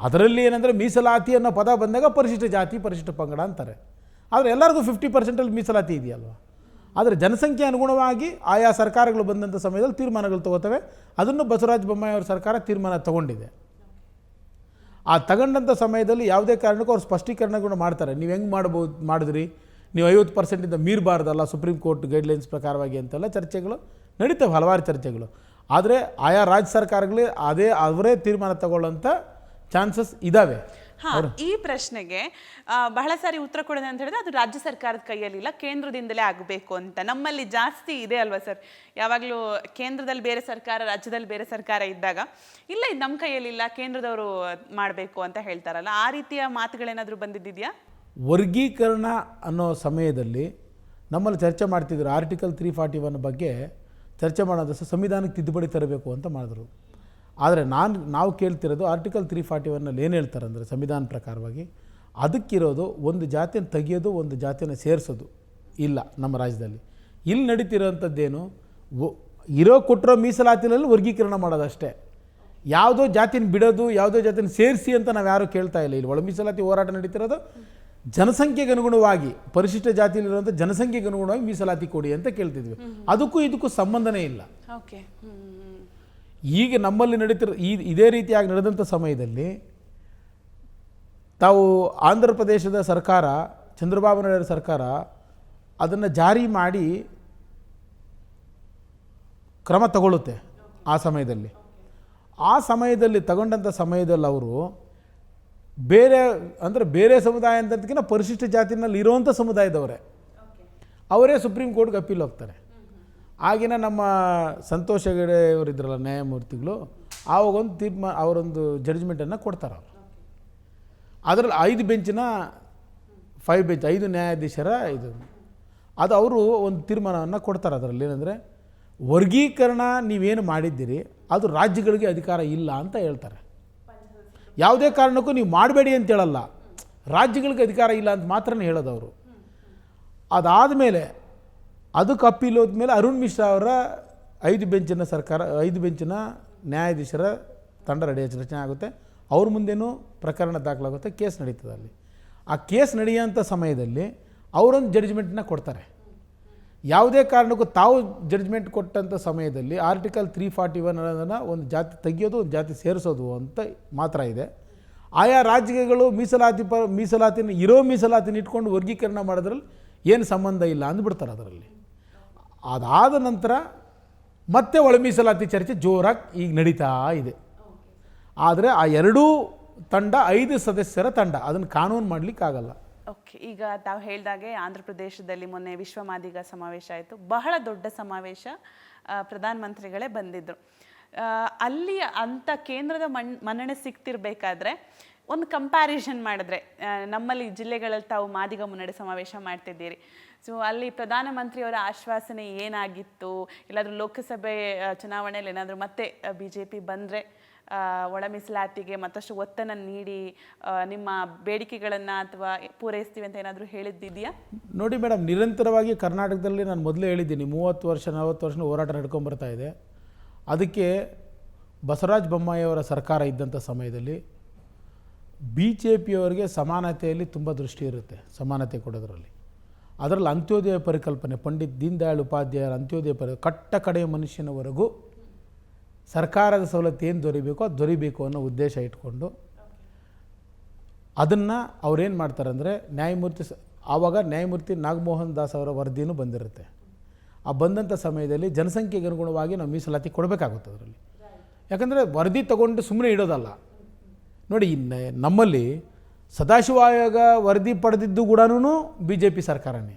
ಅದರಲ್ಲಿ ಏನಂದರೆ ಮೀಸಲಾತಿ ಅನ್ನೋ ಪದ ಬಂದಾಗ ಪರಿಶಿಷ್ಟ ಜಾತಿ, ಪರಿಶಿಷ್ಟ ಪಂಗಡ ಅಂತಾರೆ. ಆದರೆ ಎಲ್ಲರಿಗೂ ಫಿಫ್ಟಿ ಪರ್ಸೆಂಟಲ್ಲಿ ಮೀಸಲಾತಿ ಇದೆಯಲ್ವ? ಆದರೆ ಜನಸಂಖ್ಯೆ ಅನುಗುಣವಾಗಿ ಆಯಾ ಸರ್ಕಾರಗಳು ಬಂದಂಥ ಸಮಯದಲ್ಲಿ ತೀರ್ಮಾನಗಳು ತಗೋತವೆ. ಅದನ್ನು ಬಸವರಾಜ ಬೊಮ್ಮಾಯಿ ಅವರ ಸರ್ಕಾರ ತೀರ್ಮಾನ ತಗೊಂಡಿದೆ. ಆ ತಗೊಂಡಂಥ ಸಮಯದಲ್ಲಿ ಯಾವುದೇ ಕಾರಣಕ್ಕೂ ಅವ್ರು ಸ್ಪಷ್ಟೀಕರಣಗಳು ಮಾಡ್ತಾರೆ. ನೀವು ಹೆಂಗೆ ಮಾಡ್ಬೋದು, ಮಾಡಿದ್ರಿ? ನೀವು ಐವತ್ತು ಪರ್ಸೆಂಟಿಂದ ಮೀರಬಾರ್ದಲ್ಲ ಸುಪ್ರೀಂ ಕೋರ್ಟ್ ಗೈಡ್ಲೈನ್ಸ್ ಪ್ರಕಾರವಾಗಿ ಅಂತೆಲ್ಲ ಚರ್ಚೆಗಳು ನಡೀತವೆ, ಹಲವಾರು ಚರ್ಚೆಗಳು. ಆದರೆ ಆಯಾ ರಾಜ್ಯ ಸರ್ಕಾರಗಳೇ ಅದೇ, ಅವರೇ ತೀರ್ಮಾನ ತಗೊಳ್ಳೋಂಥ ಚಾನ್ಸಸ್ ಇದ್ದಾವೆ ಹಾ ಈ ಪ್ರಶ್ನೆಗೆ ಆ, ಬಹಳ ಸಾರಿ ಉತ್ತರ ಕೊಡೋದು ಅಂತ ಹೇಳಿದ್ರೆ ಅದು ರಾಜ್ಯ ಸರ್ಕಾರದ ಕೈಯಲ್ಲಿಲ್ಲ ಕೇಂದ್ರದಿಂದಲೇ ಆಗಬೇಕು ಅಂತ. ನಮ್ಮಲ್ಲಿ ಜಾಸ್ತಿ ಇದೆ ಅಲ್ವಾ ಸರ್? ಯಾವಾಗಲೂ ಕೇಂದ್ರದಲ್ಲಿ ಬೇರೆ ಸರ್ಕಾರ ರಾಜ್ಯದಲ್ಲಿ ಬೇರೆ ಸರ್ಕಾರ ಇದ್ದಾಗ ಇಲ್ಲ ಇದು ನಮ್ಮ ಕೈಯಲ್ಲಿಲ್ಲ ಕೇಂದ್ರದವರು ಮಾಡಬೇಕು ಅಂತ ಹೇಳ್ತಾರಲ್ಲ ಆ ರೀತಿಯ ಮಾತುಗಳೇನಾದರೂ ಬಂದಿದ್ದಿದೆಯಾ? ವರ್ಗೀಕರಣ ಅನ್ನೋ ಸಮಯದಲ್ಲಿ ನಮ್ಮಲ್ಲಿ ಚರ್ಚೆ ಮಾಡ್ತಿದ್ರು ಆರ್ಟಿಕಲ್ ತ್ರೀ ಫಾರ್ಟಿ ಒನ್ ಬಗ್ಗೆ ಚರ್ಚೆ ಮಾಡೋದು ಸಹ ಸಂವಿಧಾನಕ್ಕೆ ತಿದ್ದುಪಡಿ ತರಬೇಕು ಅಂತ ಮಾಡಿದ್ರು. ಆದರೆ ನಾನು ನಾವು ಕೇಳ್ತಿರೋದು ಆರ್ಟಿಕಲ್ ತ್ರೀ ಫಾರ್ಟಿ ಒನ್ನಲ್ಲಿ ಏನು ಹೇಳ್ತಾರೆ ಅಂದರೆ ಸಂವಿಧಾನ ಪ್ರಕಾರವಾಗಿ ಅದಕ್ಕಿರೋದು ಒಂದು ಜಾತಿಯನ್ನು ತೆಗೆಯೋದು ಒಂದು ಜಾತಿಯನ್ನು ಸೇರಿಸೋದು ಇಲ್ಲ ನಮ್ಮ ರಾಜ್ಯದಲ್ಲಿ. ಇಲ್ಲಿ ನಡೀತಿರೋಂಥದ್ದೇನು? ಒ- ಇರೋ ಕೊಟ್ಟಿರೋ ಮೀಸಲಾತಿನಲ್ಲಿ ವರ್ಗೀಕರಣ ಮಾಡೋದಷ್ಟೇ. ಯಾವುದೋ ಜಾತಿನ ಬಿಡೋದು ಯಾವುದೋ ಜಾತಿನ ಸೇರಿಸಿ ಅಂತ ನಾವು ಯಾರೂ ಕೇಳ್ತಾ ಇಲ್ಲ. ಇಲ್ಲಿ ಒಳ ಮೀಸಲಾತಿ ಹೋರಾಟ ನಡೀತಿರೋದು ಜನಸಂಖ್ಯೆಗೆ ಅನುಗುಣವಾಗಿ ಪರಿಶಿಷ್ಟ ಜಾತಿಯಲ್ಲಿರುವಂಥ ಜನಸಂಖ್ಯೆಗೆ ಅನುಗುಣವಾಗಿ ಮೀಸಲಾತಿ ಕೊಡಿ ಅಂತ ಕೇಳ್ತಿದ್ವಿ. ಅದಕ್ಕೂ ಇದಕ್ಕೂ ಸಂಬಂಧನೇ ಇಲ್ಲ. ಓಕೆ ಈಗ ನಮ್ಮಲ್ಲಿ ನಡೀತಿರೋ ಈ ಇದೇ ರೀತಿಯಾಗಿ ನಡೆದಂಥ ಸಮಯದಲ್ಲಿ ತಾವು ಆಂಧ್ರ ಪ್ರದೇಶದ ಸರ್ಕಾರ, ಚಂದ್ರಬಾಬು ನಾಯ್ಡು ಸರ್ಕಾರ ಅದನ್ನು ಜಾರಿ ಮಾಡಿ ಕ್ರಮ ತಗೊಳ್ಳುತ್ತೆ ಆ ಸಮಯದಲ್ಲಿ. ಆ ಸಮಯದಲ್ಲಿ ತಗೊಂಡಂಥ ಸಮಯದಲ್ಲಿ ಅವರು ಬೇರೆ ಅಂದರೆ ಬೇರೆ ಸಮುದಾಯ ಅಂತದಕ್ಕಿಂತ ಪರಿಶಿಷ್ಟ ಜಾತಿನಲ್ಲಿ ಇರುವಂಥ ಸಮುದಾಯದವರೇ. ಅವರೇ ಸುಪ್ರೀಂ ಕೋರ್ಟ್ಗೆ ಅಪೀಲ್ ಹೋಗ್ತಾರೆ ಆಗಿನ ನಮ್ಮ ಸಂತೋಷ ಹೆಗಡೆ ಅವರಿದ್ರಲ್ಲ ನ್ಯಾಯಮೂರ್ತಿಗಳು, ಆವಾಗೊಂದು ತೀರ್ಮಾನ ಅವರೊಂದು ಜಡ್ಜ್ಮೆಂಟನ್ನು ಕೊಡ್ತಾರೆ ಅವರು. ಅದರಲ್ಲಿ ಐದು ಬೆಂಚಿನ ಫೈವ್ ಬೆಂಚ್ ಐದು ನ್ಯಾಯಾಧೀಶರ ಇದು. ಅದು ಅವರು ಒಂದು ತೀರ್ಮಾನವನ್ನು ಕೊಡ್ತಾರೆ ಅದರಲ್ಲಿ. ಏನಂದರೆ, ವರ್ಗೀಕರಣ ನೀವೇನು ಮಾಡಿದ್ದೀರಿ, ಅದು ರಾಜ್ಯಗಳಿಗೆ ಅಧಿಕಾರ ಇಲ್ಲ ಅಂತ ಹೇಳ್ತಾರೆ. ಯಾವುದೇ ಕಾರಣಕ್ಕೂ ನೀವು ಮಾಡಬೇಡಿ ಅಂತ ಹೇಳಲ್ಲ. ರಾಜ್ಯಗಳಿಗೆ ಅಧಿಕಾರ ಇಲ್ಲ ಅಂತ ಮಾತ್ರನೇ ಹೇಳೋದು ಅವರು. ಅದಾದಮೇಲೆ ಅದಕ್ಕೆ ಅಪ್ಪೀಲ್ ಹೋದ್ಮೇಲೆ ಅರುಣ್ ಮಿಶ್ರಾ ಅವರ ಐದು ಬೆಂಚಿನ ಸರ್ಕಾರ, ಐದು ಬೆಂಚಿನ ನ್ಯಾಯಾಧೀಶರ ತಂಡ ರೆಡಿ ರಚನೆ ಆಗುತ್ತೆ. ಅವ್ರ ಮುಂದೇನು ಪ್ರಕರಣ ದಾಖಲಾಗುತ್ತೆ, ಕೇಸ್ ನಡೀತದೆ ಅಲ್ಲಿ. ಆ ಕೇಸ್ ನಡೆಯೋಂಥ ಸಮಯದಲ್ಲಿ ಅವರೊಂದು ಜಡ್ಜ್ಮೆಂಟನ್ನ ಕೊಡ್ತಾರೆ. ಯಾವುದೇ ಕಾರಣಕ್ಕೂ ತಾವು ಜಡ್ಜ್ಮೆಂಟ್ ಕೊಟ್ಟಂಥ ಸಮಯದಲ್ಲಿ ಆರ್ಟಿಕಲ್ ತ್ರೀ ಫಾರ್ಟಿ ಒನ್ ಅನ್ನೋದನ್ನು ಒಂದು ಜಾತಿ ತೆಗೆಯೋದು, ಒಂದು ಜಾತಿ ಸೇರಿಸೋದು ಅಂತ ಮಾತ್ರ ಇದೆ. ಆಯಾ ರಾಜ್ಯಗಳು ಮೀಸಲಾತಿ ಪ ಮೀಸಲಾತಿನ, ಇರೋ ಮೀಸಲಾತಿನ ಇಟ್ಕೊಂಡು ವರ್ಗೀಕರಣ ಮಾಡೋದ್ರಲ್ಲಿ ಏನು ಸಂಬಂಧ ಇಲ್ಲ ಅಂದ್ಬಿಡ್ತಾರೆ ಅದರಲ್ಲಿ. ಅದಾದ ನಂತರ ಮತ್ತೆ ಒಳ ಮೀಸಲಾತಿ ಚರ್ಚೆ ಜೋರಾಗಿ ಈಗ ನಡೀತಾ ಇದೆ. ಆದರೆ ಆ ಎರಡೂ ತಂಡ ಐದು ಸದಸ್ಯರ ತಂಡ, ಅದನ್ನು ಕಾನೂನು ಮಾಡಲಿಕ್ಕಾಗಲ್ಲ ಓಕೆ, ಈಗ ತಾವು ಹೇಳಿದಾಗೆ ಆಂಧ್ರ ಪ್ರದೇಶದಲ್ಲಿ ಮೊನ್ನೆ ವಿಶ್ವ ಮಾದಿಗ ಸಮಾವೇಶ ಆಯಿತು. ಬಹಳ ದೊಡ್ಡ ಸಮಾವೇಶ ಪ್ರಧಾನಮಂತ್ರಿಗಳೇ ಬಂದಿದ್ದರು ಅಲ್ಲಿ ಅಂಥ ಕೇಂದ್ರದ ಮನ್ನಣೆ ಸಿಗ್ತಿರ್ಬೇಕಾದ್ರೆ ಒಂದು ಕಂಪ್ಯಾರಿಸನ್ ಮಾಡಿದ್ರೆ ನಮ್ಮಲ್ಲಿ ಜಿಲ್ಲೆಗಳಲ್ಲಿ ತಾವು ಮಾದಿಗ ಮುನ್ನಡೆ ಸಮಾವೇಶ ಮಾಡ್ತಿದ್ದೀರಿ. ಸೊ ಅಲ್ಲಿ ಪ್ರಧಾನಮಂತ್ರಿಯವರ ಆಶ್ವಾಸನೆ ಏನಾಗಿತ್ತು? ಇಲ್ಲಾದರೂ ಲೋಕಸಭೆ ಚುನಾವಣೆಯಲ್ಲಿ ಏನಾದರೂ ಮತ್ತೆ ಬಿ ಜೆ ಪಿ ಬಂದರೆ ಒಳ ಮೀಸಲಾತಿಗೆ ಮತ್ತಷ್ಟು ಒತ್ತನ್ನು ನೀಡಿ ನಿಮ್ಮ ಬೇಡಿಕೆಗಳನ್ನು ಅಥವಾ ಪೂರೈಸ್ತೀವಿ ಅಂತ ಏನಾದರೂ ಹೇಳಿದ್ದಿದೆಯಾ ನೋಡಿ ಮೇಡಮ್, ನಿರಂತರವಾಗಿ ಕರ್ನಾಟಕದಲ್ಲಿ ನಾನು ಮೊದಲೇ ಹೇಳಿದ್ದೀನಿ, ಮೂವತ್ತು ವರ್ಷ, ನಲವತ್ತು ವರ್ಷ ಹೋರಾಟ ನಡ್ಕೊಂಬರ್ತಾ ಇದೆ. ಅದಕ್ಕೆ ಬಸವರಾಜ ಬೊಮ್ಮಾಯಿಯವರ ಸರ್ಕಾರ ಇದ್ದಂಥ ಸಮಯದಲ್ಲಿ ಬಿ ಜೆ ಪಿಯವರಿಗೆ ಸಮಾನತೆಯಲ್ಲಿ ತುಂಬ ದೃಷ್ಟಿ ಇರುತ್ತೆ, ಸಮಾನತೆ ಕೊಡೋದರಲ್ಲಿ. ಅದರಲ್ಲಿ ಅಂತ್ಯೋದಯ ಪರಿಕಲ್ಪನೆ, ಪಂಡಿತ್ ದೀನ್ ದಯಾಳ್ ಉಪಾಧ್ಯಾಯರ ಅಂತ್ಯೋದಯ ಪರಿ, ಕಟ್ಟ ಕಡೆಯ ಮನುಷ್ಯನವರೆಗೂ ಸರ್ಕಾರದ ಸವಲತ್ತು ಏನು ದೊರಿಬೇಕೋ ಅದು ದೊರಿಬೇಕು ಅನ್ನೋ ಉದ್ದೇಶ ಇಟ್ಕೊಂಡು ಅದನ್ನು ಅವ್ರೇನು ಮಾಡ್ತಾರೆ ಅಂದರೆ ನ್ಯಾಯಮೂರ್ತಿ ಆವಾಗ ನ್ಯಾಯಮೂರ್ತಿ ನಾಗಮೋಹನ್ ದಾಸ್ ಅವರ ವರದಿಯೂ ಬಂದಿರುತ್ತೆ. ಆ ಬಂದಂಥ ಸಮಯದಲ್ಲಿ ಜನಸಂಖ್ಯೆಗೆ ಅನುಗುಣವಾಗಿ ನಾವು ಮೀಸಲಾತಿ ಕೊಡಬೇಕಾಗುತ್ತೆ ಅದರಲ್ಲಿ. ಯಾಕಂದರೆ ವರದಿ ತಗೊಂಡು ಸುಮ್ಮನೆ ಇಡೋದಲ್ಲ. ನೋಡಿ ನಮ್ಮಲ್ಲಿ ಸದಾಶಿವ ಆಯೋಗ ವರದಿ ಪಡೆದಿದ್ದು ಕೂಡ ಬಿ ಜೆ ಪಿ ಸರ್ಕಾರನೇ.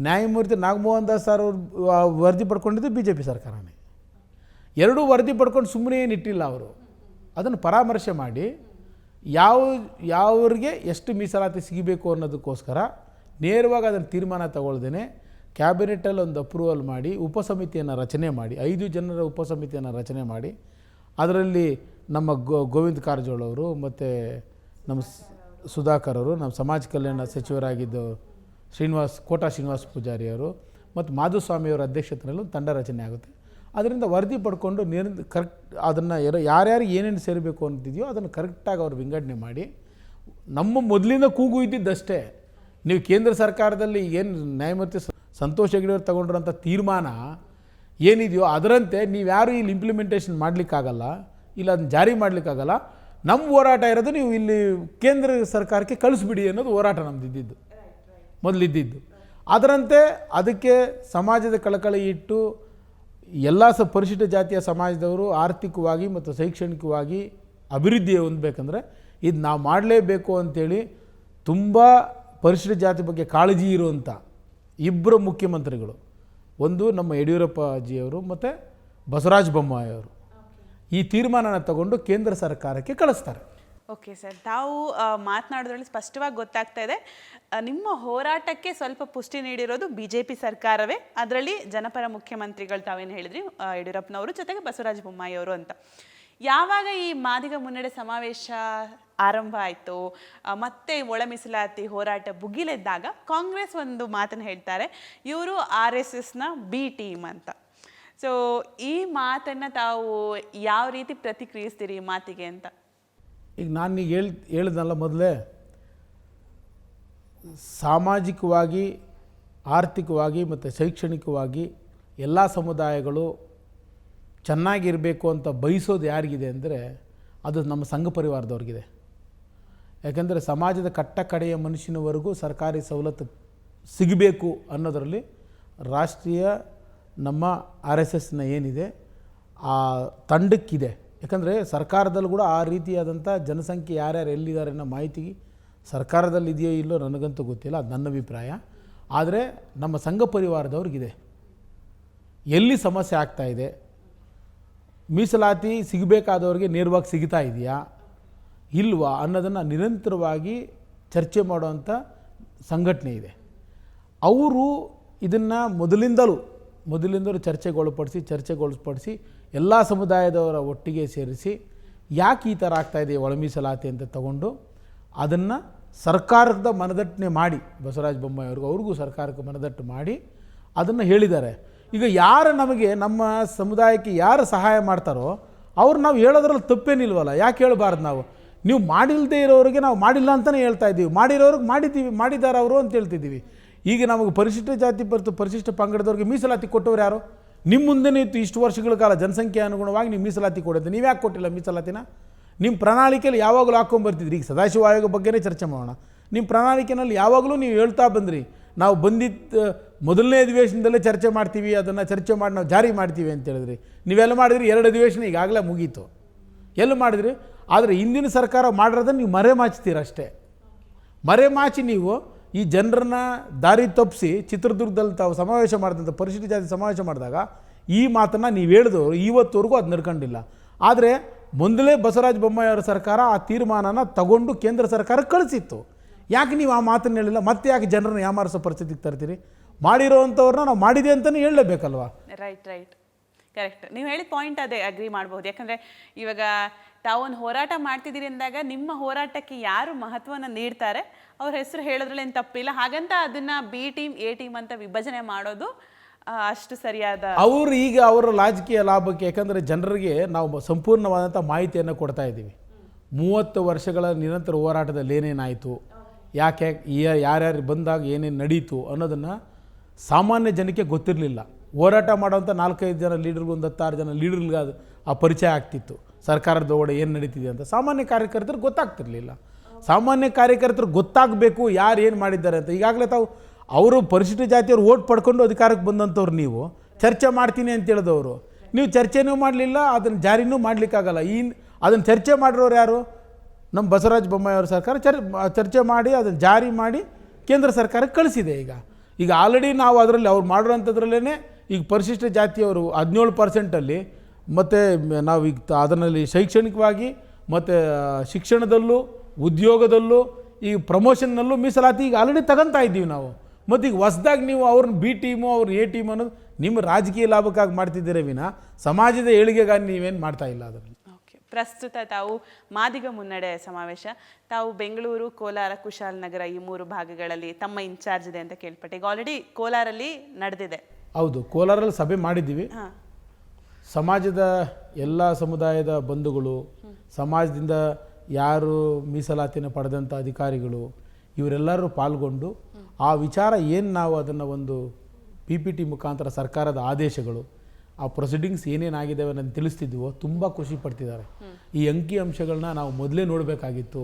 ನ್ಯಾಯಮೂರ್ತಿ ನಾಗಮೋಹನ್ ದಾಸ್ ಸರ್ ಅವರು ವರದಿ ಪಡ್ಕೊಂಡಿದ್ದು ಬಿ ಜೆ ಪಿ ಸರ್ಕಾರನೇ. ಎರಡೂ ವರದಿ ಪಡ್ಕೊಂಡು ಸುಮ್ಮನೆ ಏನಿಟ್ಟಿಲ್ಲ ಅವರು. ಅದನ್ನು ಪರಾಮರ್ಶೆ ಮಾಡಿ, ಯಾವ, ಯಾವ್ರಿಗೆ ಎಷ್ಟು ಮೀಸಲಾತಿ ಸಿಗಬೇಕು ಅನ್ನೋದಕ್ಕೋಸ್ಕರ ನೇರವಾಗಿ ಅದನ್ನು ತೀರ್ಮಾನ ತಗೊಳ್ದೇನೆ, ಕ್ಯಾಬಿನೆಟಲ್ಲಿ ಒಂದು ಅಪ್ರೂವಲ್ ಮಾಡಿ, ಉಪಸಮಿತಿಯನ್ನು ರಚನೆ ಮಾಡಿ, ಐದು ಜನರ ಉಪಸಮಿತಿಯನ್ನು ರಚನೆ ಮಾಡಿ, ಅದರಲ್ಲಿ ನಮ್ಮ ಗೋ, ಗೋವಿಂದ ಕಾರಜೋಳ ಅವರು ಮತ್ತು ನಮ್ಮ ಸುಧಾಕರ್ ಅವರು, ನಮ್ಮ ಸಮಾಜ ಕಲ್ಯಾಣ ಸಚಿವರಾಗಿದ್ದು ಶ್ರೀನಿವಾಸ್, ಕೋಟಾ ಶ್ರೀನಿವಾಸ್ ಪೂಜಾರಿ ಅವರು ಮತ್ತು ಮಾಧುಸ್ವಾಮಿಯವರ ಅಧ್ಯಕ್ಷತೆಯಲ್ಲಿ ತಂಡ ರಚನೆ ಆಗುತ್ತೆ. ಅದರಿಂದ ವರದಿ ಪಡ್ಕೊಂಡು ನಿರ್, ಕರೆಕ್ಟ್ ಅದನ್ನು ಯಾರ್ಯಾರು ಏನೇನು ಸೇರಬೇಕು ಅಂತಿದೆಯೋ ಅದನ್ನು ಕರೆಕ್ಟಾಗಿ ಅವರು ವಿಂಗಡಣೆ ಮಾಡಿ. ನಮ್ಮ ಮೊದಲಿಂದ ಕೂಗು ಇದ್ದಿದ್ದಷ್ಟೇ. ನೀವು ಕೇಂದ್ರ ಸರ್ಕಾರದಲ್ಲಿ ಏನು ನ್ಯಾಯಮೂರ್ತಿ ಸಂತೋಷ್ ಹೆಗ್ಡೆ ಅವ್ರು ತಗೊಂಡಿರೋಂಥ ತೀರ್ಮಾನ ಏನಿದೆಯೋ ಅದರಂತೆ ನೀವು ಯಾರು ಇಲ್ಲಿ ಇಂಪ್ಲಿಮೆಂಟೇಷನ್ ಮಾಡಲಿಕ್ಕಾಗಲ್ಲ. ಇಲ್ಲ ಅದನ್ನ ಜಾರಿ ಮಾಡಲಿಕ್ಕಾಗಲ್ಲ. ನಮ್ಮ ಹೋರಾಟ ಇರೋದು ನೀವು ಇಲ್ಲಿ ಕೇಂದ್ರ ಸರ್ಕಾರಕ್ಕೆ ಕಳಿಸ್ಬಿಡಿ ಅನ್ನೋದು ಹೋರಾಟ ನಮ್ದು ಇದ್ದಿದ್ದು. ಮೊದಲಿದ್ದಿದ್ದು. ಅದರಂತೆ ಅದಕ್ಕೆ ಸಮಾಜದ ಕಳಕಳಿ ಇಟ್ಟು ಎಲ್ಲ ಸ ಪರಿಶಿಷ್ಟ ಜಾತಿಯ ಸಮಾಜದವರು ಆರ್ಥಿಕವಾಗಿ ಮತ್ತು ಶೈಕ್ಷಣಿಕವಾಗಿ ಅಭಿವೃದ್ಧಿ ಹೊಂದಬೇಕಂದ್ರೆ ಇದು ನಾವು ಮಾಡಲೇಬೇಕು ಅಂತೇಳಿ ತುಂಬ ಪರಿಶಿಷ್ಟ ಜಾತಿ ಬಗ್ಗೆ ಕಾಳಜಿ ಇರುವಂಥ ಇಬ್ಬರು ಮುಖ್ಯಮಂತ್ರಿಗಳು. ಒಂದು ನಮ್ಮ ಯಡಿಯೂರಪ್ಪ ಜಿಯವರು ಮತ್ತು ಬಸವರಾಜ ಬೊಮ್ಮಾಯಿ ಅವರು. ಈ ತೀರ್ಮಾನನ ತಗೊಂಡು ಕೇಂದ್ರ ಸರ್ಕಾರಕ್ಕೆ ಕಳಿಸ್ತಾರೆ. ಓಕೆ ಸರ್ ತಾವು ಮಾತನಾಡೋದ್ರಲ್ಲಿ ಸ್ಪಷ್ಟವಾಗಿ ಗೊತ್ತಾಗ್ತಾ ಇದೆ. ನಿಮ್ಮ ಹೋರಾಟಕ್ಕೆ ಸ್ವಲ್ಪ ಪುಷ್ಟಿ ನೀಡಿರೋದು ಬಿ ಜೆ ಪಿ ಸರ್ಕಾರವೇ. ಅದರಲ್ಲಿ ಜನಪರ ಮುಖ್ಯಮಂತ್ರಿಗಳು ತಾವೇನು ಹೇಳಿದ್ರಿ? ಯಡಿಯೂರಪ್ಪನವರು, ಜೊತೆಗೆ ಬಸವರಾಜ ಬೊಮ್ಮಾಯಿ ಅವರು ಅಂತ. ಯಾವಾಗ ಈ ಮಾದಿಗ ಮುನ್ನಡೆ ಸಮಾವೇಶ ಆರಂಭ ಆಯಿತು? ಮತ್ತೆ ಒಳ ಮೀಸಲಾತಿ ಹೋರಾಟ ಭುಗಿಲೆದ್ದಾಗ ಕಾಂಗ್ರೆಸ್ ಒಂದು ಮಾತನ್ನು ಹೇಳ್ತಾರೆ. ಇವರು ಆರ್ ಎಸ್ ಎಸ್ನ ಬಿ ಟೀಮ್ ಅಂತ. ಸೊ ಈ ಮಾತನ್ನು ತಾವು ಯಾವ ರೀತಿ ಪ್ರತಿಕ್ರಿಯಿಸ್ತೀರಿ ಈ ಮಾತಿಗೆ ಅಂತ? ಈಗ ನಾನು ಈಗ ಹೇಳ್ ಹೇಳಿದ್ನಲ್ಲ ಮೊದಲೇ, ಸಾಮಾಜಿಕವಾಗಿ, ಆರ್ಥಿಕವಾಗಿ ಮತ್ತು ಶೈಕ್ಷಣಿಕವಾಗಿ ಎಲ್ಲ ಸಮುದಾಯಗಳು ಚೆನ್ನಾಗಿರಬೇಕು ಅಂತ ಬಯಸೋದು ಯಾರಿಗಿದೆ ಅಂದರೆ ಅದು ನಮ್ಮ ಸಂಘ ಪರಿವಾರದವ್ರಿಗಿದೆ. ಯಾಕೆಂದರೆ ಸಮಾಜದ ಕಟ್ಟ ಕಡೆಯ ಮನುಷ್ಯನವರೆಗೂ ಸರ್ಕಾರಿ ಸವಲತ್ತು ಸಿಗಬೇಕು ಅನ್ನೋದರಲ್ಲಿ ರಾಷ್ಟ್ರೀಯ ನಮ್ಮ ಆರ್ ಎಸ್ ಎಸ್ನ ಏನಿದೆ, ಆ ತಂಡಕ್ಕಿದೆ. ಯಾಕಂದರೆ ಸರ್ಕಾರದಲ್ಲೂ ಕೂಡ ಆ ರೀತಿಯಾದಂಥ ಜನಸಂಖ್ಯೆ ಯಾರ್ಯಾರು ಎಲ್ಲಿದ್ದಾರೆ ಅನ್ನೋ ಮಾಹಿತಿ ಸರ್ಕಾರದಲ್ಲಿ ಇದೆಯೋ ಇಲ್ಲೋ ನನಗಂತೂ ಗೊತ್ತಿಲ್ಲ, ಅದು ನನ್ನ ಅಭಿಪ್ರಾಯ. ಆದರೆ ನಮ್ಮ ಸಂಘ ಪರಿವಾರದವ್ರಿಗಿದೆ. ಎಲ್ಲಿ ಸಮಸ್ಯೆ ಆಗ್ತಾ ಇದೆ? ಮೀಸಲಾತಿ ಸಿಗಬೇಕಾದವ್ರಿಗೆ ನೇರವಾಗಿ ಸಿಗ್ತಾ ಇದೆಯಾ? ಇಲ್ವಾ? ಅನ್ನೋದನ್ನು ನಿರಂತರವಾಗಿ ಚರ್ಚೆ ಮಾಡುವಂಥ ಸಂಘಟನೆ ಇದೆ. ಅವರು ಇದನ್ನು ಮೊದಲಿಂದಲೂ ಮೊದಲಿಂದಲೂ ಚರ್ಚೆಗೊಳಪಡಿಸಿ ಚರ್ಚೆಗೊಳಪಡಿಸಿ ಎಲ್ಲ ಸಮುದಾಯದವರ ಒಟ್ಟಿಗೆ ಸೇರಿಸಿ ಯಾಕೆ ಈ ಥರ ಆಗ್ತಾಯಿದೆ ಒಳ ಮೀಸಲಾತಿ ಅಂತ ತಗೊಂಡು ಅದನ್ನು ಸರ್ಕಾರದ ಮನದಟ್ಟಣೆ ಮಾಡಿ, ಬಸವರಾಜ ಬೊಮ್ಮಾಯಿ ಅವ್ರಿಗೂ ಅವ್ರಿಗೂ ಸರ್ಕಾರಕ್ಕೆ ಮನದಟ್ಟು ಮಾಡಿ ಅದನ್ನು ಹೇಳಿದ್ದಾರೆ. ಈಗ ಯಾರು ನಮಗೆ ನಮ್ಮ ಸಮುದಾಯಕ್ಕೆ ಯಾರು ಸಹಾಯ ಮಾಡ್ತಾರೋ ಅವ್ರು ನಾವು ಹೇಳೋದ್ರಲ್ಲಿ ತಪ್ಪೇನಿಲ್ವಲ್ಲ, ಯಾಕೆ ಹೇಳಬಾರ್ದು ನಾವು? ನೀವು ಮಾಡಿಲ್ಲದೆ ಇರೋರಿಗೆ ನಾವು ಮಾಡಿಲ್ಲ ಅಂತಲೇ ಹೇಳ್ತಾ ಇದ್ದೀವಿ. ಮಾಡಿರೋರಿಗೆ ಮಾಡಿದ್ದೀವಿ ಮಾಡಿದ್ದಾರೆ ಅವರು ಅಂತ ಹೇಳ್ತಿದ್ದೀವಿ. ಈಗ ನಮಗೆ ಪರಿಶಿಷ್ಟ ಜಾತಿ ಬರ್ತು ಪರಿಶಿಷ್ಟ ಪಂಗಡದವ್ರಿಗೆ ಮೀಸಲಾತಿ ಕೊಟ್ಟವ್ರು ಯಾರು? ನಿಮ್ಮ ಮುಂದೆನೇ ಇತ್ತು ಇಷ್ಟು ವರ್ಷಗಳ ಕಾಲ ಜನಸಂಖ್ಯೆ ಅನುಗುಣವಾಗಿ ನೀವು ಮೀಸಲಾತಿ ಕೊಡೋದು. ನೀವು ಯಾಕೆ ಕೊಟ್ಟಿಲ್ಲ ಮೀಸಲಾತಿನ? ನಿಮ್ಮ ಪ್ರಣಾಳಿಕೆಯಲ್ಲಿ ಯಾವಾಗಲೂ ಹಾಕ್ಕೊಂಬರ್ತಿದ್ರಿ ಈಗ ಸದಾಶಿವ ಆಯೋಗ ಬಗ್ಗೆನೇ ಚರ್ಚೆ ಮಾಡೋಣ. ನಿಮ್ಮ ಪ್ರಣಾಳಿಕೆನಲ್ಲಿ ಯಾವಾಗಲೂ ನೀವು ಹೇಳ್ತಾ ಬಂದ್ರಿ. ನಾವು ಬಂದಿದ್ದ ಮೊದಲನೇ ಅಧಿವೇಶನದಲ್ಲೇ ಚರ್ಚೆ ಮಾಡ್ತೀವಿ, ಅದನ್ನು ಚರ್ಚೆ ಮಾಡಿ ನಾವು ಜಾರಿ ಮಾಡ್ತೀವಿ ಅಂತ ಹೇಳಿದ್ರಿ. ನೀವೆಲ್ಲ ಮಾಡಿದ್ರಿ, ಎರಡು ಅಧಿವೇಶನ ಈಗಾಗಲೇ ಮುಗೀತು. ಎಲ್ಲಿ ಮಾಡಿದ್ರಿ. ಆದರೆ ಹಿಂದಿನ ಸರ್ಕಾರ ಮಾಡಿರೋದನ್ನು ನೀವು ಮರೆ ಮಾಚ್ತೀರಷ್ಟೇ ಮರೆ ಮಾಚಿ ನೀವು ಈ ಜನರನ್ನ ದಾರಿ ತಪ್ಪಿಸಿ ಚಿತ್ರದುರ್ಗದಲ್ಲಿ ತಾವು ಸಮಾವೇಶ ಮಾಡಿದಂಥ ಪರಿಶಿಷ್ಟ ಜಾತಿ ಸಮಾವೇಶ ಮಾಡಿದಾಗ ಈ ಮಾತನ್ನು ನೀವು ಹೇಳಿದವರು ಇವತ್ತುವರೆಗೂ ಅದು ನಡ್ಕೊಂಡಿಲ್ಲ. ಆದರೆ ಮೊದಲೇ ಬಸವರಾಜ ಬೊಮ್ಮಾಯಿ ಅವರ ಸರ್ಕಾರ ಆ ತೀರ್ಮಾನನ ತಗೊಂಡು ಕೇಂದ್ರ ಸರ್ಕಾರ ಕಳಿಸಿತ್ತು. ಯಾಕೆ ನೀವು ಆ ಮಾತನ್ನು ಹೇಳಿಲ್ಲ? ಮತ್ತೆ ಯಾಕೆ ಜನರನ್ನು ಯಾಮಾರಿಸೋ ಪರಿಸ್ಥಿತಿಗೆ ತರ್ತೀರಿ? ಮಾಡಿರೋವಂಥವ್ರನ್ನ ನಾವು ಮಾಡಿದೆ ಅಂತಲೇ ಹೇಳಲೇಬೇಕಲ್ವಾ? ರೈಟ್ ರೈಟ್ ಕರೆಕ್ಟ್ ನೀವು ಹೇಳಿದ ಪಾಯಿಂಟ್ ಅದೇ ಅಗ್ರಿ ಮಾಡ್ಬೋದು ಯಾಕಂದರೆ ಇವಾಗ ತಾವೊಂದು ಹೋರಾಟ ಮಾಡ್ತಿದ್ದೀರಿ ಅಂದಾಗ ನಿಮ್ಮ ಹೋರಾಟಕ್ಕೆ ಯಾರು ಮಹತ್ವನ ನೀಡ್ತಾರೆ? ಅವ್ರ ಹೆಸರು ಹೇಳೋದ್ರಲ್ಲಿ ಏನು ತಪ್ಪಿಲ್ಲ. ಹಾಗಂತ ಅದನ್ನ ಬಿ ಟೀಮ್ ಎ ಟೀಮ್ ಅಂತ ವಿಭಜನೆ ಮಾಡೋದು ಅಷ್ಟು ಸರಿಯಾದ ಅವರು ಈಗ ಅವರ ರಾಜಕೀಯ ಲಾಭಕ್ಕೆ, ಯಾಕಂದರೆ ಜನರಿಗೆ ನಾವು ಸಂಪೂರ್ಣವಾದಂಥ ಮಾಹಿತಿಯನ್ನು ಕೊಡ್ತಾ ಇದ್ದೀವಿ. ಮೂವತ್ತು ವರ್ಷಗಳ ನಿರಂತರ ಹೋರಾಟದಲ್ಲಿ ಏನೇನಾಯಿತು ಯಾಕೆ ಯಾರ್ಯಾರು ಬಂದಾಗ ಏನೇನು ನಡೀತು ಅನ್ನೋದನ್ನು ಸಾಮಾನ್ಯ ಜನಕ್ಕೆ ಗೊತ್ತಿರಲಿಲ್ಲ. ಹೋರಾಟ ಮಾಡೋವಂಥ ನಾಲ್ಕೈದು ಜನ ಲೀಡರ್ಗೆ ಒಂದು ಹತ್ತಾರು ಜನ ಲೀಡರ್ಗೆ ಆ ಪರಿಚಯ ಆಗ್ತಿತ್ತು. ಸರ್ಕಾರದ ಒಳಗಡೆ ಏನು ನಡೀತಿದೆ ಅಂತ. ಸಾಮಾನ್ಯ ಕಾರ್ಯಕರ್ತರಿಗೆ ಗೊತ್ತಾಗ್ತಿರಲಿಲ್ಲ. ಸಾಮಾನ್ಯ ಕಾರ್ಯಕರ್ತರು ಗೊತ್ತಾಗಬೇಕು ಯಾರು ಏನು ಮಾಡಿದ್ದಾರೆ ಅಂತ. ಈಗಾಗಲೇ ತಾವು ಅವರು ಪರಿಶಿಷ್ಟ ಜಾತಿಯವರು ಓಟ್ ಪಡ್ಕೊಂಡು ಅಧಿಕಾರಕ್ಕೆ ಬಂದಂಥವ್ರು ನೀವು. ಚರ್ಚೆ ಮಾಡ್ತೀನಿ ಅಂತ ಹೇಳಿದವರು. ನೀವು ಚರ್ಚೆನೂ ಮಾಡಲಿಲ್ಲ, ಅದನ್ನು ಜಾರಿನೂ ಮಾಡಲಿಕ್ಕಾಗಲ್ಲ. ಈ ಅದನ್ನು ಚರ್ಚೆ ಮಾಡಿರೋರು ಯಾರು? ನಮ್ಮ ಬಸವರಾಜ ಬೊಮ್ಮಾಯಿ ಅವರ ಸರ್ಕಾರ. ಚರ್ ಚರ್ಚೆ ಮಾಡಿ, ಅದನ್ನು ಜಾರಿ ಮಾಡಿ ಕೇಂದ್ರ ಸರ್ಕಾರಕ್ಕೆ ಕಳಿಸಿದೆ ಈಗ. ಈಗ ಆಲ್ರೆಡಿ ನಾವು ಅದರಲ್ಲಿ ಅವ್ರು ಮಾಡಿರೋಂಥದ್ರಲ್ಲೇ ಈಗ ಪರಿಶಿಷ್ಟ ಜಾತಿಯವರು ಹದಿನೇಳು ಪರ್ಸೆಂಟಲ್ಲಿ ಮತ್ತು ನಾವು ಈಗ ಅದರಲ್ಲಿ ಶೈಕ್ಷಣಿಕವಾಗಿ, ಮತ್ತು ಶಿಕ್ಷಣದಲ್ಲೂ, ಉದ್ಯೋಗದಲ್ಲೂ ಈ ಪ್ರಮೋಷನ್ನಲ್ಲೂ ಮೀಸಲಾತಿ ಈಗ ಆಲ್ರೆಡಿ ತಗೊಂತಾ ಇದ್ದೀವಿ ನಾವು. ಮತ್ತು ಈಗ ಹೊಸ್ದಾಗಿ ನೀವು ಅವ್ರನ್ನ ಬಿ ಟೀಮು ಅವ್ರ ಎ ಟೀಮ್ ಅನ್ನೋದು ನಿಮ್ಮ ರಾಜಕೀಯ ಲಾಭಕ್ಕಾಗಿ ಮಾಡ್ತಿದ್ದೀರ ವಿನ ಸಮಾಜದ ಏಳಿಗೆಗಾಗಿ ನೀವೇನು ಮಾಡ್ತಾ ಇಲ್ಲ ಅದರಲ್ಲಿ? ಓಕೆ. ಪ್ರಸ್ತುತ ತಾವು ಮಾದಿಗ ಮುನ್ನಡೆ ಸಮಾವೇಶ. ತಾವು ಬೆಂಗಳೂರು, ಕೋಲಾರ ಕುಶಾಲನಗರ ಈ ಮೂರು ಭಾಗಗಳಲ್ಲಿ ತಮ್ಮ ಇನ್ಚಾರ್ಜ್ ಇದೆ ಅಂತ ಕೇಳ್ಪಟ್ಟೆ. ಈಗ ಆಲ್ರೆಡಿ ಕೋಲಾರಲ್ಲಿ ನಡೆದಿದೆ. ಹೌದು ಕೋಲಾರಲ್ಲಿ ಸಭೆ ಮಾಡಿದ್ದೀವಿ. ಸಮಾಜದ ಎಲ್ಲ ಸಮುದಾಯದ ಬಂಧುಗಳು ಸಮಾಜದಿಂದ ಯಾರು ಮೀಸಲಾತಿನ ಪಡೆದಂಥ ಅಧಿಕಾರಿಗಳು ಇವರೆಲ್ಲರೂ ಪಾಲ್ಗೊಂಡು ಆ ವಿಚಾರ ಏನು ನಾವು ಅದನ್ನು ಒಂದು ಪಿ ಪಿ ಟಿ ಮುಖಾಂತರ ಸರ್ಕಾರದ ಆದೇಶಗಳು ಆ ಪ್ರೊಸೀಡಿಂಗ್ಸ್ ಏನೇನಾಗಿದ್ದಾವೆ ಅನ್ನೋದು ತಿಳಿಸ್ತಿದ್ವೋ ತುಂಬ ಖುಷಿ ಪಡ್ತಿದ್ದಾರೆ. ಈ ಅಂಕಿ ಅಂಶಗಳನ್ನ ನಾವು ಮೊದಲೇ ನೋಡಬೇಕಾಗಿತ್ತು.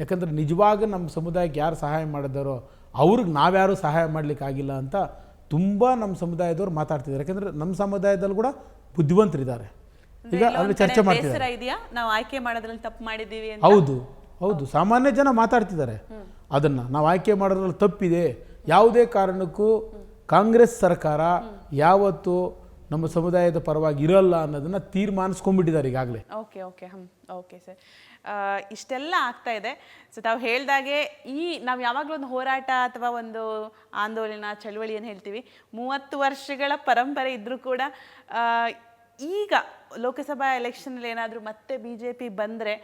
ಯಾಕಂದರೆ ನಿಜವಾಗ ನಮ್ಮ ಸಮುದಾಯಕ್ಕೆ ಯಾರು ಸಹಾಯ ಮಾಡಿದಾರೋ ಅವ್ರಿಗೆ ನಾವ್ಯಾರು ಸಹಾಯ ಮಾಡಲಿಕ್ಕಾಗಿಲ್ಲ ಅಂತ ತುಂಬ ನಮ್ಮ ಸಮುದಾಯದವ್ರು ಮಾತಾಡ್ತಿದ್ದಾರೆ. ಯಾಕಂದರೆ ನಮ್ಮ ಸಮುದಾಯದಲ್ಲಿ ಕೂಡ ಬುದ್ಧಿವಂತರಿದ್ದಾರೆ. ಈಗ ಅಲ್ಲಿ ಚರ್ಚೆ ಮಾಡ್ತಿದ್ದಾರೆ ನಾವು ಆಯ್ಕೆ ಮಾಡೋದ್ರಲ್ಲಿ ತಪ್ಪು ಮಾಡಿದ್ದೀವಿ ಹೌದು ಹೌದು. ಸಾಮಾನ್ಯ ಜನ ಮಾತಾಡ್ತಿದ್ದಾರೆ. ಅದನ್ನು ನಾವು ಆಯ್ಕೆ ಮಾಡೋದ್ರಲ್ಲಿ ತಪ್ಪಿದೆ. ಯಾವುದೇ ಕಾರಣಕ್ಕೂ ಕಾಂಗ್ರೆಸ್ ಸರ್ಕಾರ ಯಾವತ್ತು ನಮ್ಮ ಸಮುದಾಯದ ಪರವಾಗಿ ಇರಲ್ಲ ಅನ್ನೋದನ್ನ ತೀರ್ಮಾನಿಸ್ಕೊಂಡ್ಬಿಟ್ಟಿದ್ದಾರೆ ಈಗಾಗಲೇ. Okay okay hmm okay sir. ಇಷ್ಟೆಲ್ಲ ಆಗ್ತಾ ಇದೆ. ಸೊ ತಾವು ಹೇಳ್ದಾಗೆ ಈ ನಾವು ಯಾವಾಗಲೂ ಒಂದು ಹೋರಾಟ ಅಥವಾ ಒಂದು ಆಂದೋಲನ ಚಳುವಳಿ ಏನು ಹೇಳ್ತೀವಿ ಮೂವತ್ತು ವರ್ಷಗಳ ಪರಂಪರೆ ಇದ್ದರೂ ಕೂಡ ಈಗ ಲೋಕಸಭಾ ಎಲೆಕ್ಷನಲ್ಲಿ ಏನಾದರೂ ಮತ್ತೆ ಬಿ ಜೆ ಪಿ ಬಂದರೆ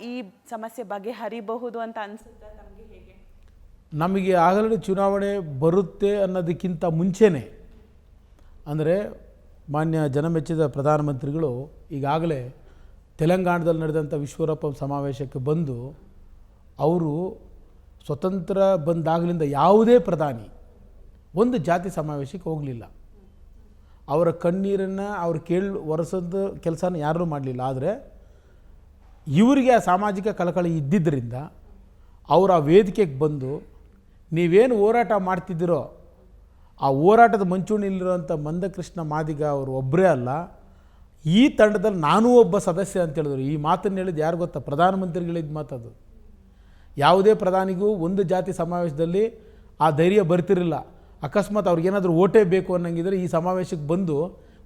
ಈ ಸಮಸ್ಯೆ ಬಗೆಹರಿಬಹುದು ಅಂತ ಅನಿಸುತ್ತಾ ನಮಗೆ ಹೇಗೆ? ನಮಗೆ ಆಗಲೇ ಚುನಾವಣೆ ಬರುತ್ತೆ ಅನ್ನೋದಕ್ಕಿಂತ ಮುಂಚೆನೇ ಅಂದರೆ ಮಾನ್ಯ ಜನಮೆಚ್ಚಿದ ಪ್ರಧಾನಮಂತ್ರಿಗಳು ಈಗಾಗಲೇ ತೆಲಂಗಾಣದಲ್ಲಿ ನಡೆದಂಥ ವಿಶ್ವರಪ್ಪ ಸಮಾವೇಶಕ್ಕೆ ಬಂದು ಅವರು ಸ್ವತಂತ್ರ ಬಂದಾಗಲಿಂದ ಯಾವುದೇ ಪ್ರಧಾನಿ ಒಂದು ಜಾತಿ ಸಮಾವೇಶಕ್ಕೆ ಹೋಗಲಿಲ್ಲ. ಅವರ ಕಣ್ಣೀರನ್ನು ಅವ್ರು ಕೇಳಿ ಒರೆಸೋದು ಕೆಲಸನ ಯಾರೂ ಮಾಡಲಿಲ್ಲ. ಆದರೆ ಇವರಿಗೆ ಆ ಸಾಮಾಜಿಕ ಕಳಕಳಿ ಇದ್ದಿದ್ದರಿಂದ ಅವರು ಆ ವೇದಿಕೆಗೆ ಬಂದು ನೀವೇನು ಹೋರಾಟ ಮಾಡ್ತಿದ್ದೀರೋ ಆ ಹೋರಾಟದ ಮಂಚೂಣಿಯಲ್ಲಿರುವಂಥ ಮಂದಕೃಷ್ಣ ಮಾದಿಗ ಅವರು ಒಬ್ಬರೇ ಅಲ್ಲ. ಈ ತಂಡದಲ್ಲಿ ನಾನೂ ಒಬ್ಬ ಸದಸ್ಯ ಅಂತ ಹೇಳಿದ್ರು. ಈ ಮಾತನ್ನು ಹೇಳಿದ್ದು ಯಾರು ಗೊತ್ತಾ? ಪ್ರಧಾನಮಂತ್ರಿಗಳಿದ್ದ ಮಾತದು ಯಾವುದೇ ಪ್ರಧಾನಿಗೂ ಒಂದು ಜಾತಿ ಸಮಾವೇಶದಲ್ಲಿ ಆ ಧೈರ್ಯ ಬರ್ತಿರಲಿಲ್ಲ. ಅಕಸ್ಮಾತ್ ಅವ್ರಿಗೇನಾದರೂ ಓಟೇ ಬೇಕು ಅನ್ನಂಗಿದ್ರೆ ಈ ಸಮಾವೇಶಕ್ಕೆ ಬಂದು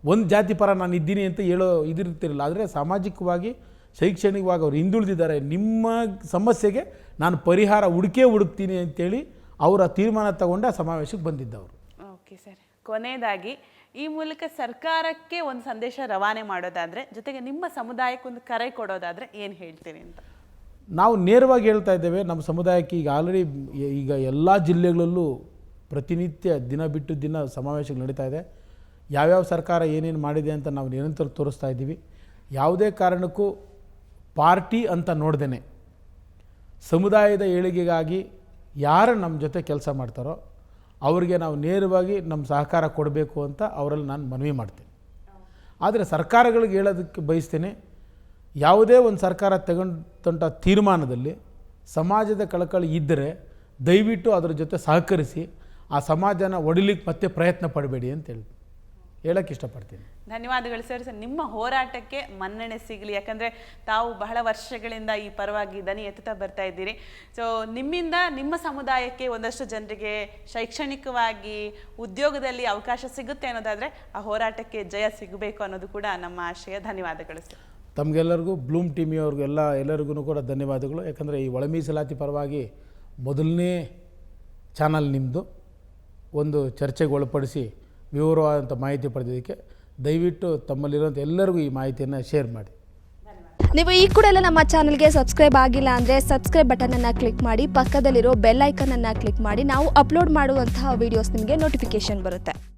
ಒಂದು ಜಾತಿ ಪರ ನಾನು ಇದ್ದೀನಿ ಅಂತ ಹೇಳೋ ಇದಿರ್ತಿರಲಿಲ್ಲ ಆದರೆ ಸಾಮಾಜಿಕವಾಗಿ, ಶೈಕ್ಷಣಿಕವಾಗಿ ಅವ್ರು ಹಿಂದುಳಿದಿದ್ದಾರೆ. ನಿಮ್ಮ ಸಮಸ್ಯೆಗೆ ನಾನು ಪರಿಹಾರ ಹುಡುಕೇ ಹುಡುಕ್ತೀನಿ ಅಂತೇಳಿ ಅವರ ತೀರ್ಮಾನ ತಗೊಂಡು ಆ ಸಮಾವೇಶಕ್ಕೆ ಬಂದಿದ್ದವರು. ಸರ್. ಕೊನೆಯದಾಗಿ, ಈ ಮೂಲಕ ಸರ್ಕಾರಕ್ಕೆ ಒಂದು ಸಂದೇಶ ರವಾನೆ ಮಾಡೋದಾದರೆ, ಜೊತೆಗೆ ನಿಮ್ಮ ಸಮುದಾಯಕ್ಕೆ ಒಂದು ಕರೆ ಕೊಡೋದಾದರೆ ಏನು ಹೇಳ್ತೀರಿ ಅಂತ? ನಾವು ನೇರವಾಗಿ ಹೇಳ್ತಾ ಇದ್ದೇವೆ, ನಮ್ಮ ಸಮುದಾಯಕ್ಕೆ ಈಗ ಆಲ್ರೆಡಿ ಈಗ ಎಲ್ಲ ಜಿಲ್ಲೆಗಳಲ್ಲೂ ಪ್ರತಿನಿತ್ಯ ದಿನ ಬಿಟ್ಟು ದಿನ ಸಮಾವೇಶಗಳು ನಡೀತಾ ಇದೆ. ಯಾವ್ಯಾವ ಸರ್ಕಾರ ಏನೇನು ಮಾಡಿದೆ ಅಂತ ನಾವು ನಿರಂತರ ತೋರಿಸ್ತಾ ಇದ್ದೀವಿ. ಯಾವುದೇ ಕಾರಣಕ್ಕೂ ಪಾರ್ಟಿ ಅಂತ ನೋಡ್ದೇನೆ. ಸಮುದಾಯದ ಏಳಿಗೆಗಾಗಿ ಯಾರು ನಮ್ಮ ಜೊತೆ ಕೆಲಸ ಮಾಡ್ತಾರೋ ಅವರಿಗೆ ನಾವು ನೇರವಾಗಿ ನಮ್ಮ ಸಹಕಾರ ಕೊಡಬೇಕು ಅಂತ ಅವರಲ್ಲಿ ನಾನು ಮನವಿ ಮಾಡ್ತೀನಿ. ಆದರೆ ಸರ್ಕಾರಗಳಿಗೆ ಹೇಳೋದಕ್ಕೆ ಬಯಸ್ತೇನೆ, ಯಾವುದೇ ಒಂದು ಸರ್ಕಾರ ತಗೊಂಡಂಥ ತೀರ್ಮಾನದಲ್ಲಿ ಸಮಾಜದ ಕಳಕಳಿ ಇದ್ದರೆ ದಯವಿಟ್ಟು ಅದರ ಜೊತೆ ಸಹಕರಿಸಿ, ಆ ಸಮಾಜನ ಒಡಿಲಿಕ್ಕೆ ಮತ್ತೆ ಪ್ರಯತ್ನ ಪಡಬೇಡಿ ಅಂತ ಹೇಳಿ ಹೇಳಕ್ಕೆ ಇಷ್ಟಪಡ್ತೀನಿ. ಧನ್ಯವಾದಗಳು ಸರ್. ಸರ್ ನಿಮ್ಮ ಹೋರಾಟಕ್ಕೆ ಮನ್ನಣೆ ಸಿಗಲಿ. ಯಾಕಂದರೆ ತಾವು ಬಹಳ ವರ್ಷಗಳಿಂದ ಈ ಪರವಾಗಿ ದನಿ ಎತ್ತುತ್ತಾ ಬರ್ತಾ ಇದ್ದೀರಿ. ಸೊ ನಿಮ್ಮಿಂದ ನಿಮ್ಮ ಸಮುದಾಯಕ್ಕೆ ಒಂದಷ್ಟು ಜನರಿಗೆ ಶೈಕ್ಷಣಿಕವಾಗಿ ಉದ್ಯೋಗದಲ್ಲಿ ಅವಕಾಶ ಸಿಗುತ್ತೆ ಅನ್ನೋದಾದರೆ ಆ ಹೋರಾಟಕ್ಕೆ ಜಯ ಸಿಗಬೇಕು ಅನ್ನೋದು ಕೂಡ ನಮ್ಮ ಆಶಯ. ಧನ್ಯವಾದಗಳು ಸರ್. ತಮಗೆಲ್ಲರಿಗೂ ಬ್ಲೂಮ್ ಟೀಮಿಯವ್ರಿಗೂ ಎಲ್ಲ ಎಲ್ಲರಿಗೂ ಕೂಡ ಧನ್ಯವಾದಗಳು. ಯಾಕಂದರೆ ಈ ಒಳ ಮೀಸಲಾತಿ ಪರವಾಗಿ ಮೊದಲನೇ ಚಾನಲ್ ನಿಮ್ಮದು ಒಂದು ಚರ್ಚೆಗೆ ಒಳಪಡಿಸಿ ವಿವರವಾದಂಥ ಮಾಹಿತಿ ಪಡೆದಿದ್ದಕ್ಕೆ ದಯವಿಟ್ಟು ತಮ್ಮಲ್ಲಿರುವಂಥ ಎಲ್ಲರಿಗೂ ಈ ಮಾಹಿತಿಯನ್ನು ಶೇರ್ ಮಾಡಿ. ನೀವು ಈ ಕೂಡ ಎಲ್ಲ ನಮ್ಮ ಚಾನಲ್ಗೆ ಸಬ್ಸ್ಕ್ರೈಬ್ ಆಗಿಲ್ಲ ಅಂದರೆ ಸಬ್ಸ್ಕ್ರೈಬ್ ಬಟನನ್ನು ಕ್ಲಿಕ್ ಮಾಡಿ, ಪಕ್ಕದಲ್ಲಿರೋ ಬೆಲ್ ಐಕನನ್ನು ಕ್ಲಿಕ್ ಮಾಡಿ. ನಾವು ಅಪ್ಲೋಡ್ ಮಾಡುವಂತಹ ವೀಡಿಯೋಸ್ ನಿಮಗೆ ನೋಟಿಫಿಕೇಶನ್ ಬರುತ್ತೆ.